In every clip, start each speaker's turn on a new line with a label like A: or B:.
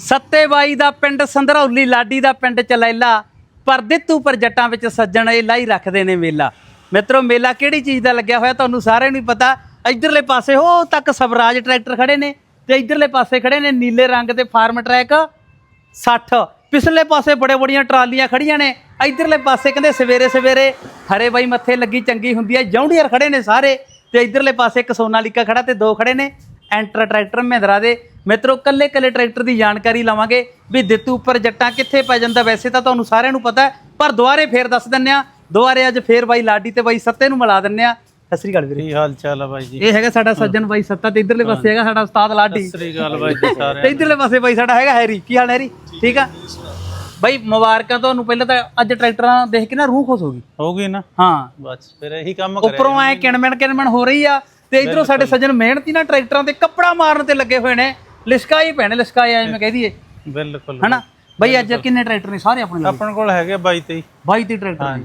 A: ਸੱਤੇ ਬਾਈ ਦਾ ਪਿੰਡ ਸੰਧਰੌਲੀ, ਲਾਡੀ ਦਾ ਪਿੰਡ ਚਲੈਲਾ। ਪਰ ਦਿੱਤੂ ਪਰ ਜੱਟਾਂ ਵਿੱਚ ਸੱਜਣ ਇਹ ਲਾਈ ਰੱਖਦੇ ਨੇ ਮੇਲਾ। ਮਿੱਤਰੋ, ਮੇਲਾ ਕਿਹੜੀ ਚੀਜ਼ ਦਾ ਲੱਗਿਆ ਹੋਇਆ ਤੁਹਾਨੂੰ ਸਾਰਿਆਂ ਨੂੰ ਹੀ ਪਤਾ। ਇਧਰਲੇ ਪਾਸੇ ਉਹ ਤੱਕ ਸਵਰਾਜ ਟਰੈਕਟਰ ਖੜੇ ਨੇ ਤੇ ਇਧਰਲੇ ਪਾਸੇ ਖੜੇ ਨੇ ਨੀਲੇ ਰੰਗ ਦੇ ਫਾਰਮ ਟਰੈਕ 60 ਪਿਛਲੇ ਪਾਸੇ ਬੜੇ ਬੜੀਆਂ ਟਰਾਲੀਆਂ ਖੜੀਆਂ ਨੇ। ਇਧਰਲੇ ਪਾਸੇ ਕਹਿੰਦੇ ਸਵੇਰੇ ਸਵੇਰੇ ਹਰੇ ਬਾਈ ਮੱਥੇ ਲੱਗੀ ਚੰਗੀ ਹੁੰਦੀ ਹੈ। ਜੌਂਡੀਅਰ ਖੜੇ ਨੇ ਸਾਰੇ ਤੇ ਇਧਰਲੇ ਪਾਸੇ ਇੱਕ ਸੋਨਾਲੀਕਾ ਖੜਾ ਤੇ ਦੋ ਖੜੇ ਨੇ। ਐਂਟਰ ਟਰੈਕਟਰ ਮਹਿੰਦਰਾ ਦੇ। ਮਿੱਤਰੋ ਕੱਲੇ ਕੱਲੇ ਟਰੈਕਟਰ ਦੀ ਜਾਣਕਾਰੀ ਲਵਾਂਗੇ ਵੀ ਦਿੱਤੂ ਉੱਪਰ ਜੱਟਾਂ ਕਿੱਥੇ ਪੈ ਜਾਂਦਾ। ਵੈਸੇ ਤਾਂ ਤੁਹਾਨੂੰ ਸਾਰਿਆਂ ਨੂੰ ਪਤਾ ਪਰ ਦੁਬਾਰੇ ਫੇਰ ਦੱਸ ਦਿੰਨੇ ਆ ਦੁਬਾਰੇ ਅੱਜ ਫੇਰ ਬਾਈ ਲਾਡੀ ਤੇ ਬਾਈ ਸੱਤੇ ਨੂੰ ਮਿਲਾ ਦਿੰਨੇ ਆ ਸਤਿ ਸ੍ਰੀ ਅਕਾਲ ਵੀਰੇ।
B: ਕੀ ਹਾਲ ਚਾਲ ਆ ਬਾਈ ਜੀ?
A: ਇਹ ਹੈਗਾ ਸਾਡਾ ਸੱਜਣ ਬਾਈ ਸੱਤਾ ਤੇ ਇਧਰਲੇ ਪਾਸੇ ਹੈਗਾ ਸਾਡਾ ਉਸਤਾਦ ਲਾਡੀ।
B: ਸਤਿ ਸ੍ਰੀ ਅਕਾਲ ਬਾਈ ਜੀ ਸਾਰਿਆਂ
A: ਤੇ ਇਧਰਲੇ ਪਾਸੇ ਬਾਈ ਸਾਡਾ ਹੈਗਾ ਹੈਰੀ। ਕੀ ਹਾਲ ਹੈਰੀ? ਠੀਕ ਆ? ਬਾਈ ਮੁਬਾਰਕਾਂ ਤੁਹਾਨੂੰ। ਪਹਿਲਾਂ ਤਾਂ ਅੱਜ ਟਰੈਕਟਰਾਂ ਦੇਖ ਕੇ ਨਾ ਰੂਹ ਖੁਸ਼ ਹੋ ਗਈ।
B: ਹੋ ਗਈ ਨਾ?
A: ਹਾਂ।
B: ਬਸ ਫਿਰ ਇਹੀ ਕੰਮ ਕਰਿਆ
A: ਉੱਪਰੋਂ ਐ ਕਿਣਮਣ ਕਿਣਮਣ ਹੋ ਰਹੀ ਆ। ਤੇ ਇਧਰੋਂ ਸਾਡੇ ਸੱਜਣ ਮਿਹਨਤੀ ਨਾ ਟਰੈਕਟਰਾਂ ਤੇ ਕੱਪੜਾ ਮਾਰਨ ਤੇ ਲੱਗੇ ਹੋਏ ਨੇ। ਲਿਸਕਾਈ ਪੈਣੇ ਲਿਸਕਾਈ ਐ ਮੈਂ ਕਹਿ ਦਈਏ।
B: ਬਿਲਕੁਲ
A: ਹਨਾ? ਬਾਈ ਅੱਜ ਕਿੰਨੇ ਟਰੈਕਟਰ ਨੇ? ਸਾਰੇ ਆਪਣੇ
B: ਆਪਣੇ ਕੋਲ ਹੈਗੇ 22 23
A: 22 ਤੇ ਟਰੈਕਟਰ ਨੇ।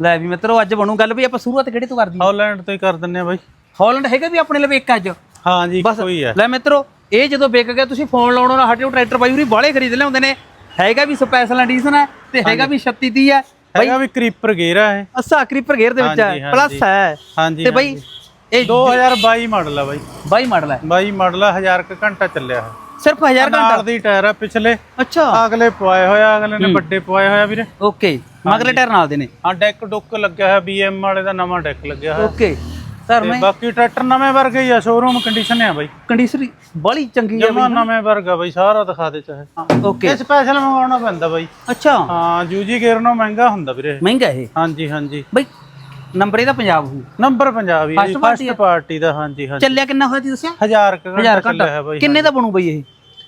A: ਲੈ ਵੀ ਮਿੱਤਰੋ ਅੱਜ ਬਣੂ ਗੱਲ ਵੀ ਆਪਾਂ ਸ਼ੁਰੂਆਤ ਕਿਹੜੇ ਤੋਂ ਕਰਦੀ
B: ਹਾਲੈਂਡ ਤੋਂ ਹੀ ਕਰ ਦਿੰਨੇ ਆ ਬਾਈ।
A: ਹਾਲੈਂਡ ਹੈਗਾ ਵੀ ਆਪਣੇ ਲਈ ਇੱਕ ਅੱਜ?
B: ਹਾਂ ਜੀ ਕੋਈ ਹੈ।
A: ਲੈ ਮਿੱਤਰੋ ਇਹ ਜਦੋਂ ਵਿਕ ਗਿਆ ਤੁਸੀਂ ਫੋਨ ਲਾਉਣੋਂ ਨਾ ਹਟਿਓ ਟਰੈਕਟਰ ਬਾਈ ਉਰੀ ਬਾਲੇ ਖਰੀਦ ਲਿਆਉਂਦੇ ਨੇ। ਹੈਗਾ ਵੀ ਸਪੈਸ਼ਲ ਐਡੀਸ਼ਨ ਹੈ ਤੇ ਹੈਗਾ ਵੀ 36 30 ਹੈ।
B: ਹੈਗਾ ਵੀ ਕਰੀਪਰ ਗੇਰਾ ਹੈ
A: ਅਸਾ ਕ੍ਰੀਪਰ ਗੇਅਰ ਦੇ ਵਿੱਚ ਹੈ। ਪਲੱਸ ਹੈ।
B: ਹਾਂਜੀ
A: ਤੇ ਬਾਈ ਇਹ
B: 2022 ਮਾਡਲ ਆ ਬਾਈ।
A: ਮਾਡਲ ਹੈ
B: 22 ਮਾਡਲ ਆ 1000 ਕ ਘੰਟਾ ਚੱਲਿਆ ਹੈ
A: ਸਿਰਫ 1000 ਘੰਟਾ?
B: ਨਾਲ ਦੀ ਟਾਇਰ ਆ ਪਿਛਲੇ।
A: ਅੱਛਾ।
B: ਅਗਲੇ ਪਵਾਏ ਹੋਇਆ ਅਗਲੇ ਨੇ ਵੱਡੇ ਪਵਾਏ ਹੋਇਆ ਵੀਰੇ।
A: ਓਕੇ। ਮਗਲੇ ਟਾਇਰ ਨਾਲ ਦੇ ਨੇ।
B: ਆ ਡੈਕ ਡੁੱਕ ਲੱਗਿਆ ਹੋਇਆ BM ਵਾਲੇ ਦਾ ਨਵਾਂ ਡੈਕ ਲੱਗਿਆ ਹੋਇਆ।
A: ਓਕੇ। ਸਰ
B: ਤੇ
A: ਮੈਂ
B: ਬਾਕੀ ਟਰੈਕਟਰ ਨਵੇਂ ਵਰਗੇ ਹੀ ਆ ਸ਼ੋਰੂਮ ਕੰਡੀਸ਼ਨ ਆ ਬਾਈ।
A: ਕੰਡੀਸ਼ਨ ਬੜੀ ਚੰਗੀ ਹੈ
B: ਜਮਾ ਨਵੇਂ ਵਰਗਾ ਬਾਈ ਸਾਰਾ ਦਿਖਾ ਦੇ ਚਾਹੇ।
A: ਓਕੇ।
B: ਇਹ ਸਪੈਸ਼ਲ ਮੰਗਵਾਉਣਾ ਪੈਂਦਾ ਬਾਈ।
A: ਅੱਛਾ।
B: ਹਾਂ ਜੂਜੀ ਗੇਰ ਨੂੰ ਮਹਿੰਗਾ ਹੁੰਦਾ ਵੀਰੇ
A: ਮਹਿੰਗਾ ਇਹ?
B: ਹਾਂਜੀ ਹਾਂਜੀ।
A: ਬਾਈ ਨੰਬਰ ਇਹਦਾ ਪੰਜਾਬ ਹੋ
B: ਨੰਬਰ ਪੰਜਾਬ ਹੀ
A: First party
B: ਫਸਟ ਪਾਰਟੀ ਦਾ ਹਾਂਜੀ ਹਾਂਜੀ।
A: ਚੱਲਿਆ ਕਿੰਨਾ ਹੋਇਆ ਸੀ ਦੱਸਿਆ?
B: ਹਜ਼ਾਰ ਕੁ ਘੰਟਾ
A: 1000
B: ਚੱਲਿਆ ਹੈ
A: ਘੰਟਾ
B: ਬਾਈ
A: ਕਿੰਨੇ ਦਾ ਬਣੂ ਬਈ ਇਹ?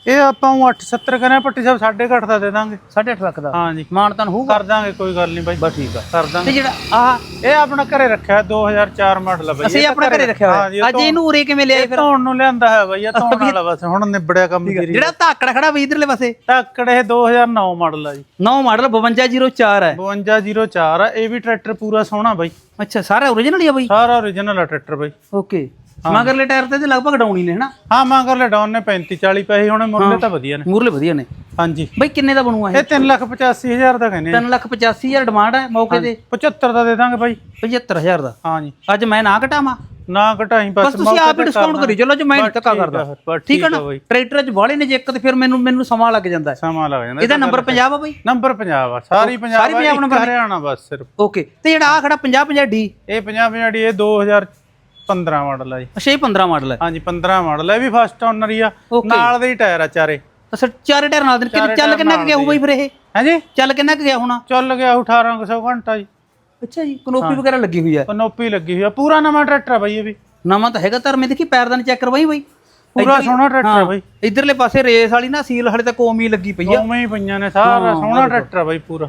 B: ਇਹ ਆਪਾਂ ਨੂੰ 870 ਕਰਿਆ ਪੱਟੀ ਸਾਹਿਬ 8.5 ਦਾ ਦੇ ਦਾਂਗੇ।
A: 8.5 ਲੱਖ ਦਾ?
B: ਹਾਂਜੀ
A: ਮਾਨਤਨ ਹੋਊਗਾ?
B: ਕਰ ਦਾਂਗੇ ਕੋਈ ਗੱਲ ਨਹੀਂ ਬਾਈ।
A: ਬਸ ਠੀਕ ਆ।
B: ਕਰ
A: ਤੇ
B: ਦਾਂਗੇ
A: ਜਿਹੜਾ ਆਹ
B: ਇਹ ਆਪਣਾ ਘਰੇ ਰੱਖਿਆ 2004 ਮਾਡਲ ਆ ਬਾਈ।
A: ਅਸੀਂ ਆਪਣਾ ਘਰੇ ਰੱਖਿਆ ਹੋਇਆ? ਅੱਜ ਇਹਨੂੰ ਉਰੇ ਕਿਵੇਂ ਲਿਆਏ ਫਿਰ?
B: ਧੋਣ ਨੂੰ ਲਿਆਂਦਾ ਹੈ ਬਾਈ ਇਹ ਧੋਣ ਵਾਲਾ ਬਸ। ਹੁਣ ਨਿਬੜਿਆ ਕੰਮ ਤੇਰੀ।
A: ਜਿਹੜਾ ਧਾਕੜ ਖੜਾ ਬਈ ਇਧਰਲੇ ਪਾਸੇ?
B: ਟੱਕੜ ਇਹ 2009 ਮਾਡਲ ਆ ਜੀ।
A: 9 ਮਾਡਲ 5204 ਹੈ
B: 5204 ਆ। ਇਹ ਵੀ ਟਰੈਕਟਰ ਪੂਰਾ ਸੋਹਣਾ ਬਾਈ।
A: ਅੱਛਾ ਸਾਰਾ ਓਰੀਜਨਲ ਹੀ ਆ ਬਈ?
B: ਸਾਰਾ origignal ਆ ਟਰੈਕਟਰ ਬਾਈ।
A: ਓਕੇ। ਮਗਰਲੇ ਟਾਇਰ ਤੇ ਤੇ ਲਗਭਗ ਡਾਊਨ ਨੇ ਹਨਾ?
B: ਹਾਂ ਮਗਰਲੇ ਡਾਊਨ ਨੇ 35 40 ਪੈਸੇ ਹੁਣ ਮੁਰਲੇ ਤਾਂ ਵਧੀਆ ਨੇ।
A: ਮੂਰਲੇ ਵਧੀਆ ਨੇ।
B: ਹਾਂਜੀ।
A: ਬਈ ਕਿੰਨੇ ਦਾ ਬਣੂਆ ਇਹ?
B: ਇਹ 385000 ਦਾ ਕਹਿੰਦੇ ਆ।
A: 385000 ਡਿਮਾਂਡ ਹੈ ਮੌਕੇ ਤੇ?
B: 75 ਦਾ ਦੇ ਦਾਂਗੇ ਭਾਈ
A: 75000 ਦਾ?
B: ਹਾਂਜੀ
A: ਅੱਜ ਮੈਂ ਨਾ ਘਟਾਵਾਂ?
B: ਨਾ ਘਟਾਈ
A: ਬਸ ਤੁਸੀਂ ਆਪ ਹੀ ਡਿਸਕਾਊਂਟ ਕਰੀ ਚਲੋ ਜੇ ਮੈਂ ਬਸ ਫਿਰ, ਕਰਦਾ ਠੀਕ ਆ ਨਾ? ਟਰੈਕਟਰ 'ਚ ਬਾਹਲੇ ਨੇ ਜੇ ਇੱਕ ਤੇ ਫਿਰ ਮੈਨੂੰ ਮੈਨੂੰ ਸਮਾਂ ਲੱਗ ਜਾਂਦਾ
B: ਸਮਾਂ ਲੱਗ ਜਾਂਦਾ
A: ਇਹਦਾ ਨੰਬਰ ਪੰਜਾਬ ਆ ਬਈ?
B: ਨੰਬਰ ਪੰਜਾਬ ਆ ਸਾਰੀ ਪੰਜਾਬ
A: ਸਾਰੀ ਪੰਜਾਬ ਨੰਬਰ
B: ਹਰਿਆਣਾ ਬਸ ਸਿਰਫ।
A: ਓਕੇ ਤੇ ਜਿਹੜਾ ਆ ਖੜਾ 50 50 ਡੀ?
B: ਇਹ 50 50 ਇਹ 2000 15 ਮਾਡਲ ਆ ਜੀ।
A: ਅੱਛਾ ਇਹ 15 ਮਾਡਲ ਹੈ
B: ਹਾਂਜੀ 15 ਮਾਡਲ ਹੈ ਵੀ ਫਸਟ ਓਨਰ ਹੀ ਆ। ਨਾਲ ਦੇ ਟਾਇਰ ਆ ਚਾਰੇ।
A: ਅੱਛਾ ਚਾਰੇ ਟਾਇਰ ਨਾਲ ਦੇ ਚੱਲ ਕਿੰਨਾ ਕੁ ਗਿਆ ਹੋਊ ਬਾਈ ਫਿਰ ਇਹ?
B: ਹਾਂਜੀ?
A: ਚੱਲ ਕਿੰਨਾ ਕੁ ਗਿਆ ਹੋਣਾ?
B: ਚੱਲ ਗਿਆ 1800 ਘੰਟਾ ਜੀ।
A: ਅੱਛਾ ਜੀ ਕਨੋਪੀ ਵਗੈਰਾ ਲੱਗੀ ਹੋਈ ਹੈ
B: ਕਨੋਪੀ ਲੱਗੀ ਹੋਈ ਆ। ਪੂਰਾ ਨਵਾਂ ਟਰੈਕਟਰ ਆ ਬਾਈ ਇਹ ਵੀ।
A: ਨਵਾਂ ਤਾਂ ਹੈਗਾ ਧਰਮੇ ਦੇਖੀ ਪੈਰਦਾਨ ਚੈੱਕ ਕਰਵਾਈ ਬਾਈ?
B: ਪੂਰਾ ਸੋਹਣਾ ਟਰੈਕਟਰ ਆ ਬਾਈ।
A: ਇੱਧਰਲੇ ਪਾਸੇ ਰੇਸ ਵਾਲੀ ਨਾ ਸੀਲ ਹਲੇ ਤਾਂ ਕੋਮੀ ਲੱਗੀ ਪਈ ਆ।
B: ਉਵੇਂ ਪਈਆਂ ਨੇ ਸਾਰਾ ਸੋਹਣਾ ਟਰੈਕਟਰ ਆ ਬਾਈ ਪੂਰਾ।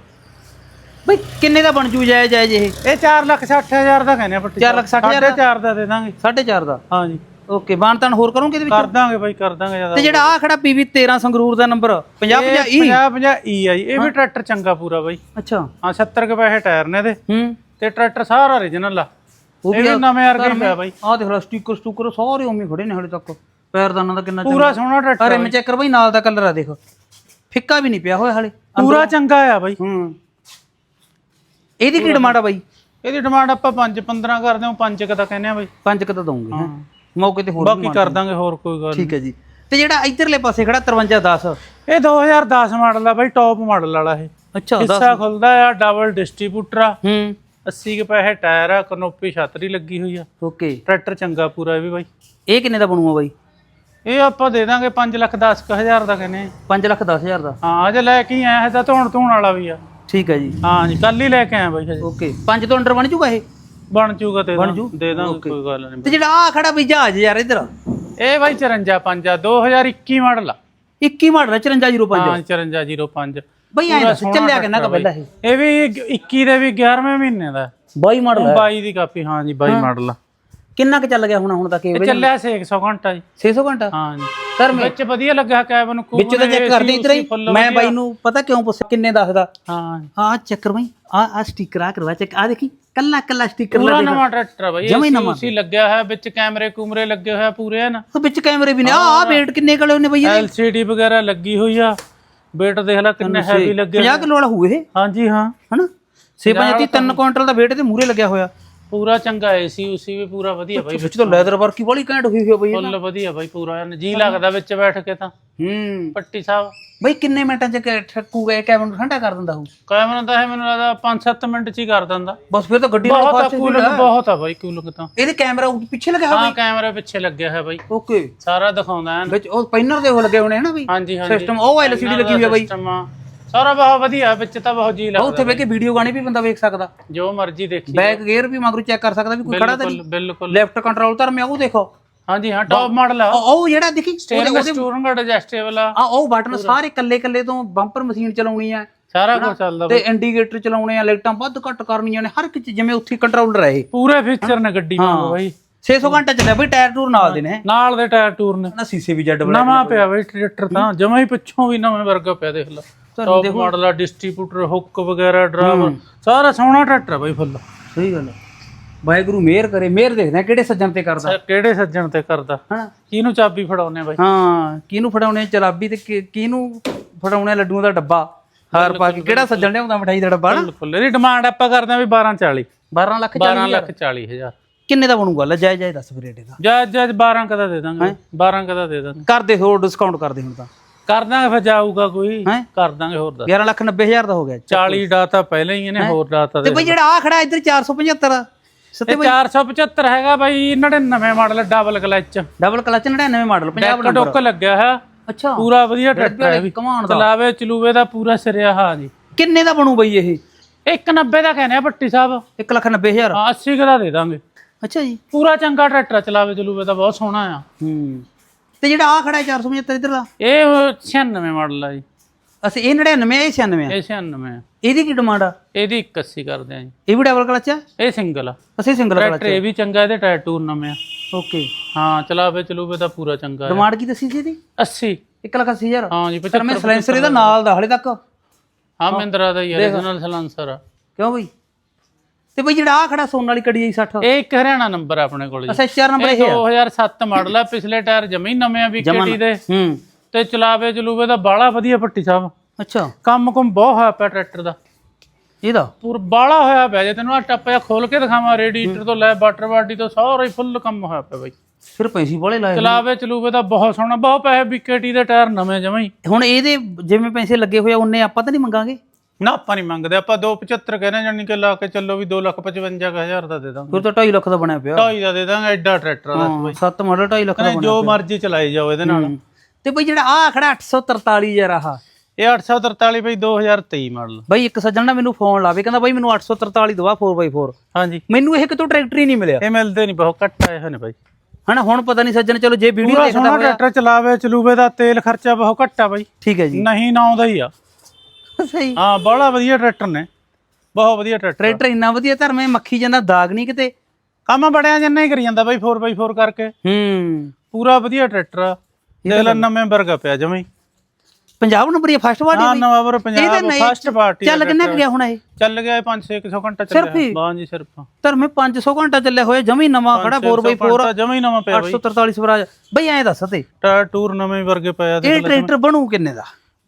A: ਬਈ ਕਿੰਨੇ ਦਾ ਬਣ ਜੂ ਜਾਇਜ਼ ਜਾਇਜ਼ ਇਹ?
B: ਇਹ 4 ਲੱਖ 60000 ਦਾ ਕਹਿੰਦੇ ਆ ਪੱਟੀ
A: ਚਾਰ ਲੱਖ ਸੱਠ ਹਜ਼ਾਰ ਦਾ?
B: 4 ਦਾ ਦੇ ਦਾਂਗੇ।
A: 4.5 ਦਾ?
B: ਹਾਂਜੀ।
A: ਓਕੇ ਬਾਣਤਨ ਹੋਰ ਕਰੋਗੇ ਇਹਦੇ ਵਿੱਚ?
B: ਕਰ ਦਾਂਗੇ ਬਾਈ ਕਰ ਦਾਂਗੇ ਜ਼ਿਆਦਾ।
A: ਤੇ ਜਿਹੜਾ ਆ ਖੜਾ PV 13 ਸੰਗਰੂਰ ਦਾ ਨੰਬਰ 50 50 E
B: 50 50 ਈ ਆ ਜੀ। ਇਹ ਵੀ ਟਰੈਕਟਰ ਚੰਗਾ ਪੂਰਾ ਬਾਈ।
A: ਅੱਛਾ।
B: ਹਾਂ 70 ਕੇ ਪੈਸੇ ਟਾਇਰ ਨੇ ਇਹਦੇ।
A: ਹੂੰ।
B: ਤੇ ਟਰੈਕਟਰ ਸਾਰਾ origignal ਆ।
A: ਉਹ
B: ਇਹ ਵੀ ਨਵੇਂ ਵਰਗਾ ਹੀ ਪਿਆ ਬਾਈ।
A: ਦੇਖ ਲੈ ਸਟicker ਸਟੂਕਰ ਸਾਰੇ ਉਮੀ ਖੜੇ ਨੇ ਹਲੇ ਤੱਕ। ਪੈਰਦਾਨਾਂ ਦਾ ਕਿੰਨਾ
B: ਪੂਰਾ ਸੋਹਣਾ ਟਰੈਕਟਰ
A: ਅਰੇ ਮੈਂ ਚੈੱਕ ਕਰ ਬਈ ਨਾਲ ਦਾ ਕਲਰ ਆ ਦੇਖ। ਫਿੱਕਾ ਵੀ ਨਹੀਂ ਪਿਆ ਹੋਇਆ ਹਲੇ।
B: ਪੂਰਾ ਚੰਗਾ ਆ ਬਾਈ।
A: ਹੂੰ। ਇਹਦੀ ਕੀ ਡਿਮਾਂਡ ਆ ਬਾਈ?
B: ਇਹਦੀ ਡਿਮਾਂਡ ਆਪਾਂ 5 15 ਕਰਦੇ ਹਾਂ 5 ਕ ਤਾਂ ਕਹਿੰਦੇ ਆ ਬਾਈ।
A: ਪੰਜ ਕ ਤਾਂ ਦਊਂਗੇ ਹੈਂ। ਮੌਕੇ ਤੇ ਹੋਰ ਵੀ
B: ਬਾਕੀ ਕਰ ਦਾਂਗੇ ਹੋਰ ਕੋਈ ਗੱਲ
A: ਠੀਕ ਹੈ ਜੀ। ਤੇ ਜਿਹੜਾ ਇਧਰਲੇ ਪਾਸੇ ਖੜਾ 5310
B: ਇਹ 2010 ਮਾਡਲ ਆ ਬਾਈ ਟੌਪ ਮਾਡਲ ਵਾਲਾ ਇਹ।
A: ਅੱਛਾ
B: ਹਿੱਸਾ ਖੁੱਲਦਾ ਆ ਡਬਲ ਡਿਸਟ੍ਰੀਬਿਊਟਰ ਆ।
A: ਹੂੰ।
B: 80 ਕੇ ਪੈਸੇ ਟਾਇਰ ਆ ਕਨੋਪੀ ਛਤਰੀ ਲੱਗੀ ਹੋਈ ਆ।
A: ਓਕੇ।
B: ਟਰੈਕਟਰ ਚੰਗਾ ਪੂਰਾ ਇਹ ਵੀ ਬਾਈ।
A: ਇਹ ਕਿੰਨੇ ਦਾ ਬਣੂਗਾ ਬਾਈ?
B: ਇਹ ਆਪਾਂ ਦੇ ਦਾਂਗੇ 5 ਲੱਖ 10 ਕੁ ਹਜ਼ਾਰ ਦਾ ਕਹਿੰਦੇ ਆ।
A: 5 ਲੱਖ 10000 ਦਾ।
B: ਹਾਂ ਅਜੇ ਲੈ ਕੇ ਹੀ ਆਇਆ ਹੈ ਤਾਂ ਧੋਣ ਧੋਣ ਵਾਲਾ ਵੀ ਆ।
A: ਠੀਕ ਹੈ ਜੀ।
B: ਹਾਂ ਜੀ ਕੱਲ ਹੀ ਲੈ ਕੇ ਆਇਆ ਬਾਈ ਹਜੇ।
A: ਓਕੇ। 5 ਤੋਂ ਅੰਡਰ ਬਣ ਜੂਗਾ ਇਹ?
B: ਬਣ ਜੂਗਾ ਤੇ
A: ਬਣ ਜੂ?
B: ਦੇ ਦਾਂਗੇ ਕੋਈ ਗੱਲ ਨਹੀਂ।
A: ਤੇ ਜਿਹੜਾ ਆ ਖੜਾ ਵੀ ਜਹਾਜ਼ ਯਾਰ ਇਧਰ।
B: ਇਹ ਬਾਈ 54 5 ਆ 2021 ਮਾਡਲ ਆ।
A: 21 ਮਾਡਲ 5405
B: ਹਾਂ 5405
A: ਬਈ ਐਂ ਦੱਸ ਚੱਲਿਆ ਕਿੰਨਾ ਕ ਪਹਿਲਾਂ ਇਹ?
B: ਇਹ ਵੀ 21 ਦੇ ਵੀ 11ਵੇਂ ਮਹੀਨੇ ਦਾ।
A: 22 ਮਾਡਲ ਹੈ
B: 22 ਦੀ ਕਾਪੀ ਹਾਂ ਜੀ 22 ਮਾਡਲ ਆ।
A: ਕਿੰਨਾ ਕ ਚੱਲ ਗਿਆ ਹੁਣ ਹੁਣ ਤੱਕ ਇਹ
B: ਇਹ ਚੱਲਿਆ ਸੀ 100 ਘੰਟਾ ਜੀ।
A: 600 ਘੰਟਾ?
B: ਹਾਂ ਜੀ
A: ਸਰ ਮੈਂ
B: ਵਿੱਚ ਵਧੀਆ ਲੱਗਾ ਕੈਬਨ ਕੂਬਨ
A: ਵਿੱਚੋਂ ਤਾਂ ਚੈੱਕ ਕਰਦੇ ਇਧਰ ਹੀ। ਮੈਂ। ਬਾਈ ਨੂੰ ਪਤਾ ਕਿਉਂ ਪੁੱਛਿਆ? ਕਿੰਨੇ ਦੱਸਦਾ
B: ਹਾਂ
A: ਆ ਚੱਕਰ ਬਾਈ ਆ ਆ ਸਟicker ਆ ਕਰਵਾ ਚੈੱਕ ਆ ਦੇਖੀ ਕੱਲਾ ਕੱਲਾ ਸਟicker
B: ਪੂਰਾ ਨਵਾਂ ਟਰੈਕਟਰ ਆ ਬਾਈ
A: ਜਮਾਂ ਹੀ ਨਵਾਂ।
B: ਉਸੀ ਲੱਗਿਆ ਹੋਇਆ ਵਿੱਚ ਕੈਮਰੇ ਕੂਮਰੇ ਲੱਗੇ ਹੋਇਆ ਪੂਰੇ ਹਨ
A: ਉਹ ਵਿੱਚ ਕੈਮਰੇ ਵੀ ਨੇ। ਆ ਆ ਵੇਟ ਕਿੰਨੇ ਕਲੇ ਉਹਨੇ ਬਈ
B: LCD ਵਗੈਰਾ ਲੱਗੀ ਹੋਈ ਆ। weight ਦੇਖ ਲੈ ਕਿੰਨੇ ਹੈਵੀ ਲੱਗੇ
A: 50 ਕਿਲੋ ਵਾਲਾ ਹੋਊ ਇਹ?
B: ਹਾਂਜੀ ਹਾਂ।
A: ਹਨਾ? 635 3 ਕੁਇੰਟਲ ਦਾ ਵੇਟ ਤੇ ਮੂਰੇ ਲੱਗਿਆ ਹੋਇਆ।
B: ਪੂਰਾ ਚੰਗਾ ਏਸੀ ਉਸੀ ਵੀ ਪੂਰਾ ਵਧੀਆ ਬਾਈ
A: ਵਿੱਚ ਤਾਂ ਲੈਦਰ ਵਰਕ ਹੀ ਬੜੀ ਘੈਂਟ ਹੋਈ ਹੋਈ ਆ ਬਈ
B: ਫੁੱਲ ਵਧੀਆ ਬਾਈ ਪੂਰਾ ਐਨ ਜੀ ਲੱਗਦਾ ਵਿੱਚ ਬੈਠ ਕੇ ਤਾਂ।
A: ਹੂੰ।
B: ਪੱਟੀ ਸਾਹਿਬ।
A: ਬਈ ਕਿੰਨੇ ਮਿੰਟਾਂ ਚ ਕ- ਠੱਕੂਗਾ ਇਹ ਕੈਬਨ ਨੂੰ ਠੰਡਾ ਕਰ ਦਿੰਦਾ ਹੋਊ
B: ਕੈਮਰਾ ਤਾਂ ਇਹ ਮੈਨੂੰ ਲੱਗਦਾ 5-7 ਮਿੰਟ ਚ ਹੀ ਕਰ ਦਿੰਦਾ।
A: ਬਸ ਫਿਰ ਤਾਂ ਗੱਡੀ
B: ਬਹੁਤ ਆ ਕੂਲਿੰਗ ਬਹੁਤ ਆ ਬਾਈ ਕੂਲਿੰਗ ਤਾਂ।
A: ਇਹਦੇ ਕੈਮਰਾ ਉਹ ਪਿੱਛੇ ਲੱਗਿਆ
B: ਹਾਂ
A: ਹੋਇਆ
B: ਕੈਮਰਾ ਪਿੱਛੇ ਲੱਗਿਆ ਹੋਇਆ ਬਾਈ।
A: ਓਕੇ।
B: ਸਾਰਾ ਦਿਖਾਉਂਦਾ ਐਨ।
A: ਵਿੱਚ ਉਹ ਪੈਨਰ ਦੇ ਉਹ ਲੱਗੇ ਹੋਣੇ ਹਨਾ ਬਈ?
B: ਹਾਂਜੀ ਹਾਂਜੀ।
A: ਸਿਸਟਮ ਉਹ ਐਲਸੀਡੀ ਲੱਗੀ ਹੋਈ ਆ ਬਈ।
B: System ਆ। ਸਾਰਾ ਬਹੁਤ ਵਧੀਆ ਵਿੱਚ ਤਾਂ ਬਹੁਤ ਜੀ ਲੱਗਦਾ
A: ਉੱਥੇ ਬਹਿ ਕੇ ਵੀਡੀਓ ਗਾਣੀ ਵੀ ਬੰਦਾ ਵੇਖ ਸਕਦਾ।
B: ਜੋ ਮਰਜ਼ੀ ਦੇਖੀ
A: ਬੈਕ ਗੇਅਰ ਵੀ ਮਗਰੋਂ ਚੈੱਕ ਕਰ ਸਕਦਾ ਵੀ ਕੋਈ ਖੜਾ ਤਾਂ
B: ਬਿਲਕੁਲ
A: ਨਹੀਂ।
B: ਬਿਲਕੁਲ।
A: ਲੈਫਟ ਕੰਟਰੋਲ ਧਰਮਿਆ ਉਹ ਦੇਖੋ।
B: ਹਾਂਜੀ ਹਾਂ ਟੌਪ ਮਾਡਲ ਆ।
A: ਉਹ ਜਿਹੜਾ ਦੇਖੀ
B: ਸਟੀਅਰਿੰਗ ਸਟੂਰਿੰਗ ਐਡਜਸਟੇਬਲ ਆ।
A: ਆ ਉਹ ਬਟਨ ਸਾਰੇ ਕੱਲੇ ਕੱਲੇ ਤੋਂ ਬੰਪਰ ਮਸ਼ੀਨ ਚਲਾਉਣੀ ਆ।
B: ਸਾਰਾ ਕੁਝ ਚੱਲਦਾ
A: ਤੇ ਇੰਡੀਕੇਟਰ ਚਲਾਉਣੇ ਆ ਲਾਈਟਾਂ ਵੱਧ ਘੱਟ ਕਰਨੀਆਂ ਨੇ ਹਰ ਇੱਕ ਚੀਜ਼ ਜਿਵੇਂ ਉੱਥੇ ਕੰਟਰੋਲਰ ਹੈ ਇਹ
B: ਪੂਰੇ ਫੀਚਰ ਨੇ ਗੱਡੀ ਵਾਂਗੂ ਬਾਈ।
A: 600 ਘੰਟਾ ਚੱਲਿਆ ਬਈ ਟਾਇਰ ਟੂਰ ਨਾਲ ਦੇ ਨੇ।
B: ਨਾਲ ਦੇ ਟਾਇਰ ਟੂਰ ਨੇ।
A: ਨਾ ਸੀਸੇ ਵੀ ਜੱਡ ਬਣਾ
B: ਨਵਾਂ ਪਿਆ ਬਾਈ ਟਰੈਕਟਰ ਤਾਂ ਜਮਾ ਹੀ ਪਿੱਛੋਂ ਵੀ ਨਵੇਂ ਵਰਗਾ ਪਿਆ ਦੇਖ ਲੈ ਟੌਪ ਮਾਡਲ ਆ ਡਿਸਟ੍ਰੀਬਿਊਟਰ ਹੁੱਕ ਵਗੈਰਾ ਡਰਾਈਵਰ ਸਾਰਾ ਸੋਹਣਾ ਟਰੈਕਟਰ ਆ ਬਾਈ ਫੁੱਲ।
A: ਸਹੀ ਗੱਲ ਵਾਹਿਗੁਰੂ ਮਿਹਰ ਕਰੇ ਮਿਹਰ ਦੇਖਦੇ ਆ ਕਿਹੜੇ ਸੱਜਣ ਤੇ ਕਰਦਾ।
B: ਕਿਹੜੇ ਸੱਜਣ ਤੇ ਕਰਦਾ?
A: ਹਨਾ?
B: ਕਿਹਨੂੰ ਚਾਬੀ ਫੜਾਉਨੇ ਬਾਈ?
A: ਹਾਂ ਕਿਹਨੂੰ ਫੜਾਉਣੇ ਆ ਤੇ ਕਿ- ਕਿਹਨੂੰ ਫੜਾਉਣੇ ਆ ਲੱਡੂਆਂ ਦਾ ਡੱਬਾ? ਹਾਰ ਪਾ ਕੇ ਕਿਹੜਾ ਸੱਜਣ ਲਿਆਉਂਦਾ ਮਠਾਈ ਦਾ ਡੱਬਾ ਨਾ?
B: ਬਿਲਕੁਲ ਇਹਦੀ ਡਿਮਾਂਡ ਆਪਾਂ ਕਰਦੇ ਆ ਵੀ 12 40
A: 12 ਲੱਖ
B: 12 ਲੱਖ 40 ਹਜ਼ਾਰ।
A: ਕਿੰਨੇ ਦਾ ਬਣੂਗਾ? ਲੈ ਜਾਇ ਜਾਇ ਦੱਸ ਫਿਰ ਰੇਟ ਦਾ
B: ਜੱਜ ਜੱਜ 12 ਕਦਾ ਦੇ ਦਾਂਗੇ। 12 ਕਦਾ ਦੇ ਦਾਂਗੇ।
A: ਕਰਦੇ ਹੋਰ ਡਿਸਕਾਊਂਟ ਕਰਦੇ ਹੁਣ ਤਾਂ।
B: ਕਰ ਦਾਂਗੇ ਫਿਰ ਜਾਊਗਾ ਕੋਈ।
A: ਹੈਂ?
B: ਕਰ ਦਾਂਗੇ ਹੋਰ ਦਾ
A: 11 ਲੱਖ 90 ਹਜ਼ਾਰ ਦਾ ਹੋ ਗਿਆ।
B: 40 ਡਾਟਾ ਪਹਿਲਾਂ ਹੀ ਇਹਨੇ ਹੋਰ ਡਾਟਾ
A: ਤੇ
B: ਦੇ
A: ਬਈ ਜਿਹੜਾ ਆ ਖੜਾ ਇੱਧਰ 475 ਸੱਤੇ
B: ਇਹ 475 ਹੈਗਾ ਬਾਈ 99 model double clutch
A: double clutch 99 model 50
B: ਡੈਕ ਡੁੱਕ ਲੱਗਿਆ ਹੈ।
A: ਅੱਛਾ।
B: ਪੂਰਾ ਵਧੀਆ ਟਰੈਕਟਰ ਹੈ ਵੀ।
A: ਕਮਾਉਣ ਦਾ।
B: ਚਲਾਵੇ ਚਲੂਵੇ ਦਾ ਪੂਰਾ ਸਿਰਿਆ ਹਾਂ ਜੀ।
A: ਕਿੰਨੇ ਦਾ ਬਣੂ ਬਈ ਇਹ?
B: 190 ਦਾ ਕਹਿੰਦੇ ਆ ਭੱਟੀ ਸਾਹਿਬ।
A: 1 ਲੱਖ 90 ਹਜ਼ਾਰ।
B: ਹਾਂ 80 ਕੁ ਦਾ ਦੇ ਦਾਂਗੇ।
A: ਅੱਛਾ ਜੀ।
B: ਪੂਰਾ ਚੰਗਾ ਟਰੈਕਟਰ ਆ, ਚਲਾਵੇ ਚਲੂਵੇ ਦਾ ਬਹੁਤ ਸੋਹਣਾ ਆ।
A: ਹੂੰ। ਤੇ ਜਿਹੜਾ ਆ ਖੜਾ ਹੈ 475 ਇੱਧਰਲਾ
B: ਇਹ 96 ਮਾਡਲ ਆ ਜੀ।
A: ਅਸੀਂ ਇਹ 99 ਇਹ 96 ਆ?
B: ਇਹ 96 ਆ।
A: ਇਹਦੀ ਕੀ ਡਿਮਾਂਡ ਆ?
B: ਇਹਦੀ 81 ਕਰਦੇ ਆ ਜੀ।
A: ਇਹ ਵੀ ਡਬਲ ਕਲਚ ਆ?
B: ਇਹ ਸਿੰਗਲ ਆ।
A: ਅਸੀਂ ਸਿੰਗਲ ਕਲਚ
B: ਟਰੈਕਟਰ ਇਹ ਵੀ ਚੰਗਾ ਇਹਦੇ ਟਾਇਰ ਟੂਰ ਨਵੇਂ ਆ।
A: ਓਕੇ।
B: ਹਾਂ ਚਲਾਵੇ ਚਲੂਵੇ ਦਾ ਪੂਰਾ ਚੰਗਾ ਆ।
A: ਡਿਮਾਂਡ ਕੀ ਦੱਸੀ ਸੀ ਇਹਦੀ?
B: 80
A: 1 ਲੱਖ 80 ਹਜ਼ਾਰ।
B: ਹਾਂ ਜੀ
A: ਸਰ ਮੈਂ ਸਲੈਂਸਰ ਇਹਦਾ ਨਾਲ ਦਾ ਹਲੇ ਤੱਕ।
B: ਹਾਂ ਮਹਿੰਦਰਾ ਦਾ ਹੀ origignal ਸਲੈਂਸਰ ਆ।
A: ਕਿਉਂ ਬਈ? ਤੇ ਬਈ ਜਿਹੜਾ ਆ ਖੜਾ ਸੋਨ ਵਾਲੀ ਕੜੀ ਆਈ 60
B: ਇਹ ਇੱਕ ਹਰਿਆਣਾ ਨੰਬਰ ਆ ਆਪਣੇ ਕੋਲ ਜੀ।
A: ਅੱਛਾ ਚਾਰ ਨੰਬਰ
B: ਇਹ
A: ਇਹ ਆ।
B: 2007 ਮਾਡਲ ਆ ਪਿਛਲੇ ਟਾਇਰ ਜਮੇ ਨਵੇਂ ਆ ਵੀਕੇਟੀ ਦੇ।
A: ਹੂੰ।
B: ਤੇ ਚਲਾਵੇ ਚਲੂਵੇ ਦਾ ਬਾਲਾ ਵਧੀਆ ਭੱਟੀ ਸਾਹਿਬ।
A: ਅੱਛਾ।
B: ਕੰਮ ਕੁਮ ਬਹੁਤ ਹੋਇਆ ਪਿਆ ਟਰੈਕਟਰ ਦਾ।
A: ਇਹਦਾ?
B: ਪੂਰ ਬਾਲਾ ਹੋਇਆ ਪਿਆ ਜੇ ਤੈਨੂੰ ਆ ਟੱਪ ਜਿਹਾ ਖੋਲ ਕੇ ਦਿਖਾਵਾਂ ਰੇਡੀਏਟਰ ਤੋਂ ਲੈ ਵਾਟਰ ਬਾਡੀ ਤੋਂ ਸਾਰਾ ਹੀ ਫੁੱਲ ਕੰਮ ਹੋਇਆ ਪਿਆ ਬਾਈ।
A: ਫਿਰ ਪੈਸੇ ਬੋਲੇ ਲਾਏ
B: ਚਲਾਵੇ ਚਲੂਵੇ ਦਾ ਬਹੁਤ ਸੋਹਣਾ ਬਹੁਤ ਪੈਸੇ ਵੀਕੇਟੀ ਦੇ ਟਾਇਰ ਨਵੇਂ ਜਮੇ ਹੀ।
A: ਹੁਣ ਇਹਦੇ ਜਿਵੇਂ ਪੈਸੇ ਲੱਗੇ ਹੋਏ ਆ ਉਹਨੇ ਆਪਾਂ ਤਾਂ ਨਹੀਂ ਮੰਗਾਂਗੇ?
B: ਨਾ ਆਪਾਂ ਨਹੀਂ ਮੰਗਦੇ ਆਪਾਂ 275 ਕਹਿੰਦੇ ਜਾਨੀ ਕਿ ਲਾ ਕੇ ਚੱਲੋ ਵੀ 255000 ਦਾ ਦੇ ਦਾਂਗੇ।
A: ਫਿਰ ਤਾਂ 2.5 ਲੱਖ ਦਾ ਬਣਿਆ ਪਿਆ।
B: ਢਾਈ ਦਾ ਦੇ ਦਾਂਗੇ ਐਡਾ ਟਰੈਕਟਰ ਦਾ
A: ਹਾਂ, ਸੱਤ ਮਾਡਲ 2.5 ਲੱਖ ਦਾ
B: ਨਹੀਂ, ਜੋ ਮਰਜ਼ੀ ਚਲਾਈ ਜਾਓ ਇਹਦੇ ਨਾਲ।
A: ਤੇ ਬਈ ਜਿਹੜਾ ਆ ਖੜਾ 843 ਯਾਰ ਆਹ।
B: ਇਹ 843 ਬਈ 2023 ਮਾਡਲ।
A: ਬਈ ਇੱਕ ਸੱਜਣ ਨਾ ਮੈਨੂੰ ਫੋਨ ਲਾਵੇ ਕਹਿੰਦਾ ਬਈ ਮੈਨੂੰ 843 ਦਵਾ 4x4
B: ਹਾਂਜੀ।
A: ਮੈਨੂੰ ਇਹ ਕਿਤੋਂ ਟਰੈਕਟਰ ਹੀ ਨਹੀਂ ਮਿਲਿਆ।
B: ਇਹ ਮਿਲਦੇ ਨਹੀਂ ਬਹੁਤ ਘੱਟ ਆਏ ਹੋਏ ਨੇ ਬਾਈ।
A: ਹਨਾ ਹੁਣ ਪਤਾ ਨਹੀਂ ਸੱਜਣ ਚਲੋ ਜੇ ਵੀਡੀਓ
B: ਪੂਰਾ
A: ਦੇਖਦਾ
B: ਸੋਹਣਾ
A: ਹੋਇਆ।
B: ਟਰੈਕਟਰ ਚਲਾਵੇ ਚਲੂਵੇ ਦਾ ਤੇਲ ਖਰਚਾ ਬਹੁਤ ਘੱਟ ਆ ਬਾਈ।
A: ਠੀਕ ਹੈ ਜੀ।
B: ਨਹੀਂ ਨਾ ਆਉਂਦਾ ਹੀ ਆ।
A: ਸਹੀ।
B: ਹਾਂ ਬੜਾ ਵਧੀਆ ਟਰੈਕਟਰ ਨੇ। ਬਹੁਤ ਵਧੀਆ ਟਰੈਕਟਰ
A: ਟਰੈਕਟਰ ਇੰਨਾ ਵਧੀਆ ਧਰਮੇ ਮੱਖੀ ਜਾਂਦਾ ਦਾਗ ਨਹੀਂ ਕਿਤੇ।
B: ਕੰਮ ਬੜਿਆਂ ਜਿੰਨਾ ਹੀ ਕਰੀ ਜਾਂਦਾ ਬਾਈ 4x4 ਕਰਕੇ।
A: ਹੂੰ।
B: ਪੂਰਾ ਵਧੀਆ ਟਰੈਕਟਰ ਆ। ਦੇਖ ਲੈ ਨਵੇਂ ਵਰਗਾ ਪਿਆ ਜਮੇ।
A: ਪੰਜਾਬ ਨੰਬਰ ਇਹ ਫਸਟ
B: ਹਾਂ
A: ਵਾਰਡ
B: ਨਵਾਂ ਪੰਜਾਬ
A: ਨਹੀਂ-
B: ਫਸਟ ਪਾਰਟੀ
A: ਚੱਲ ਕਿੰਨਾ ਗਿਆ ਹੁਣ ਇਹ?
B: ਚੱਲ ਗਿਆ 5-600 ਘੰਟਾ
A: ਹੀ?
B: ਚੱਲਿਆ ਹਾਂ? ਜੀ ਸਿਰਫ।
A: ਧਰਮੇ 500 ਘੰਟਾ ਚੱਲਿਆ ਹੋਇਆ ਜਮੀ ਨਵਾਂ ਖੜਾ 4x4
B: ਜਮੇ ਹੀ ਨਵਾਂ ਪਿਆ ਬਾਈ।
A: 843 ਸਵਰਾਜ। ਬਈ ਐਂ ਦੱਸ ਤੇ।
B: ਟੂਰ ਨਵੇਂ ਵਰਗੇ ਪਿਆ
A: ਇਹ ਟਰੈਕਟਰ ਬਣੂ ਕਿੰਨੇ ਦਾ?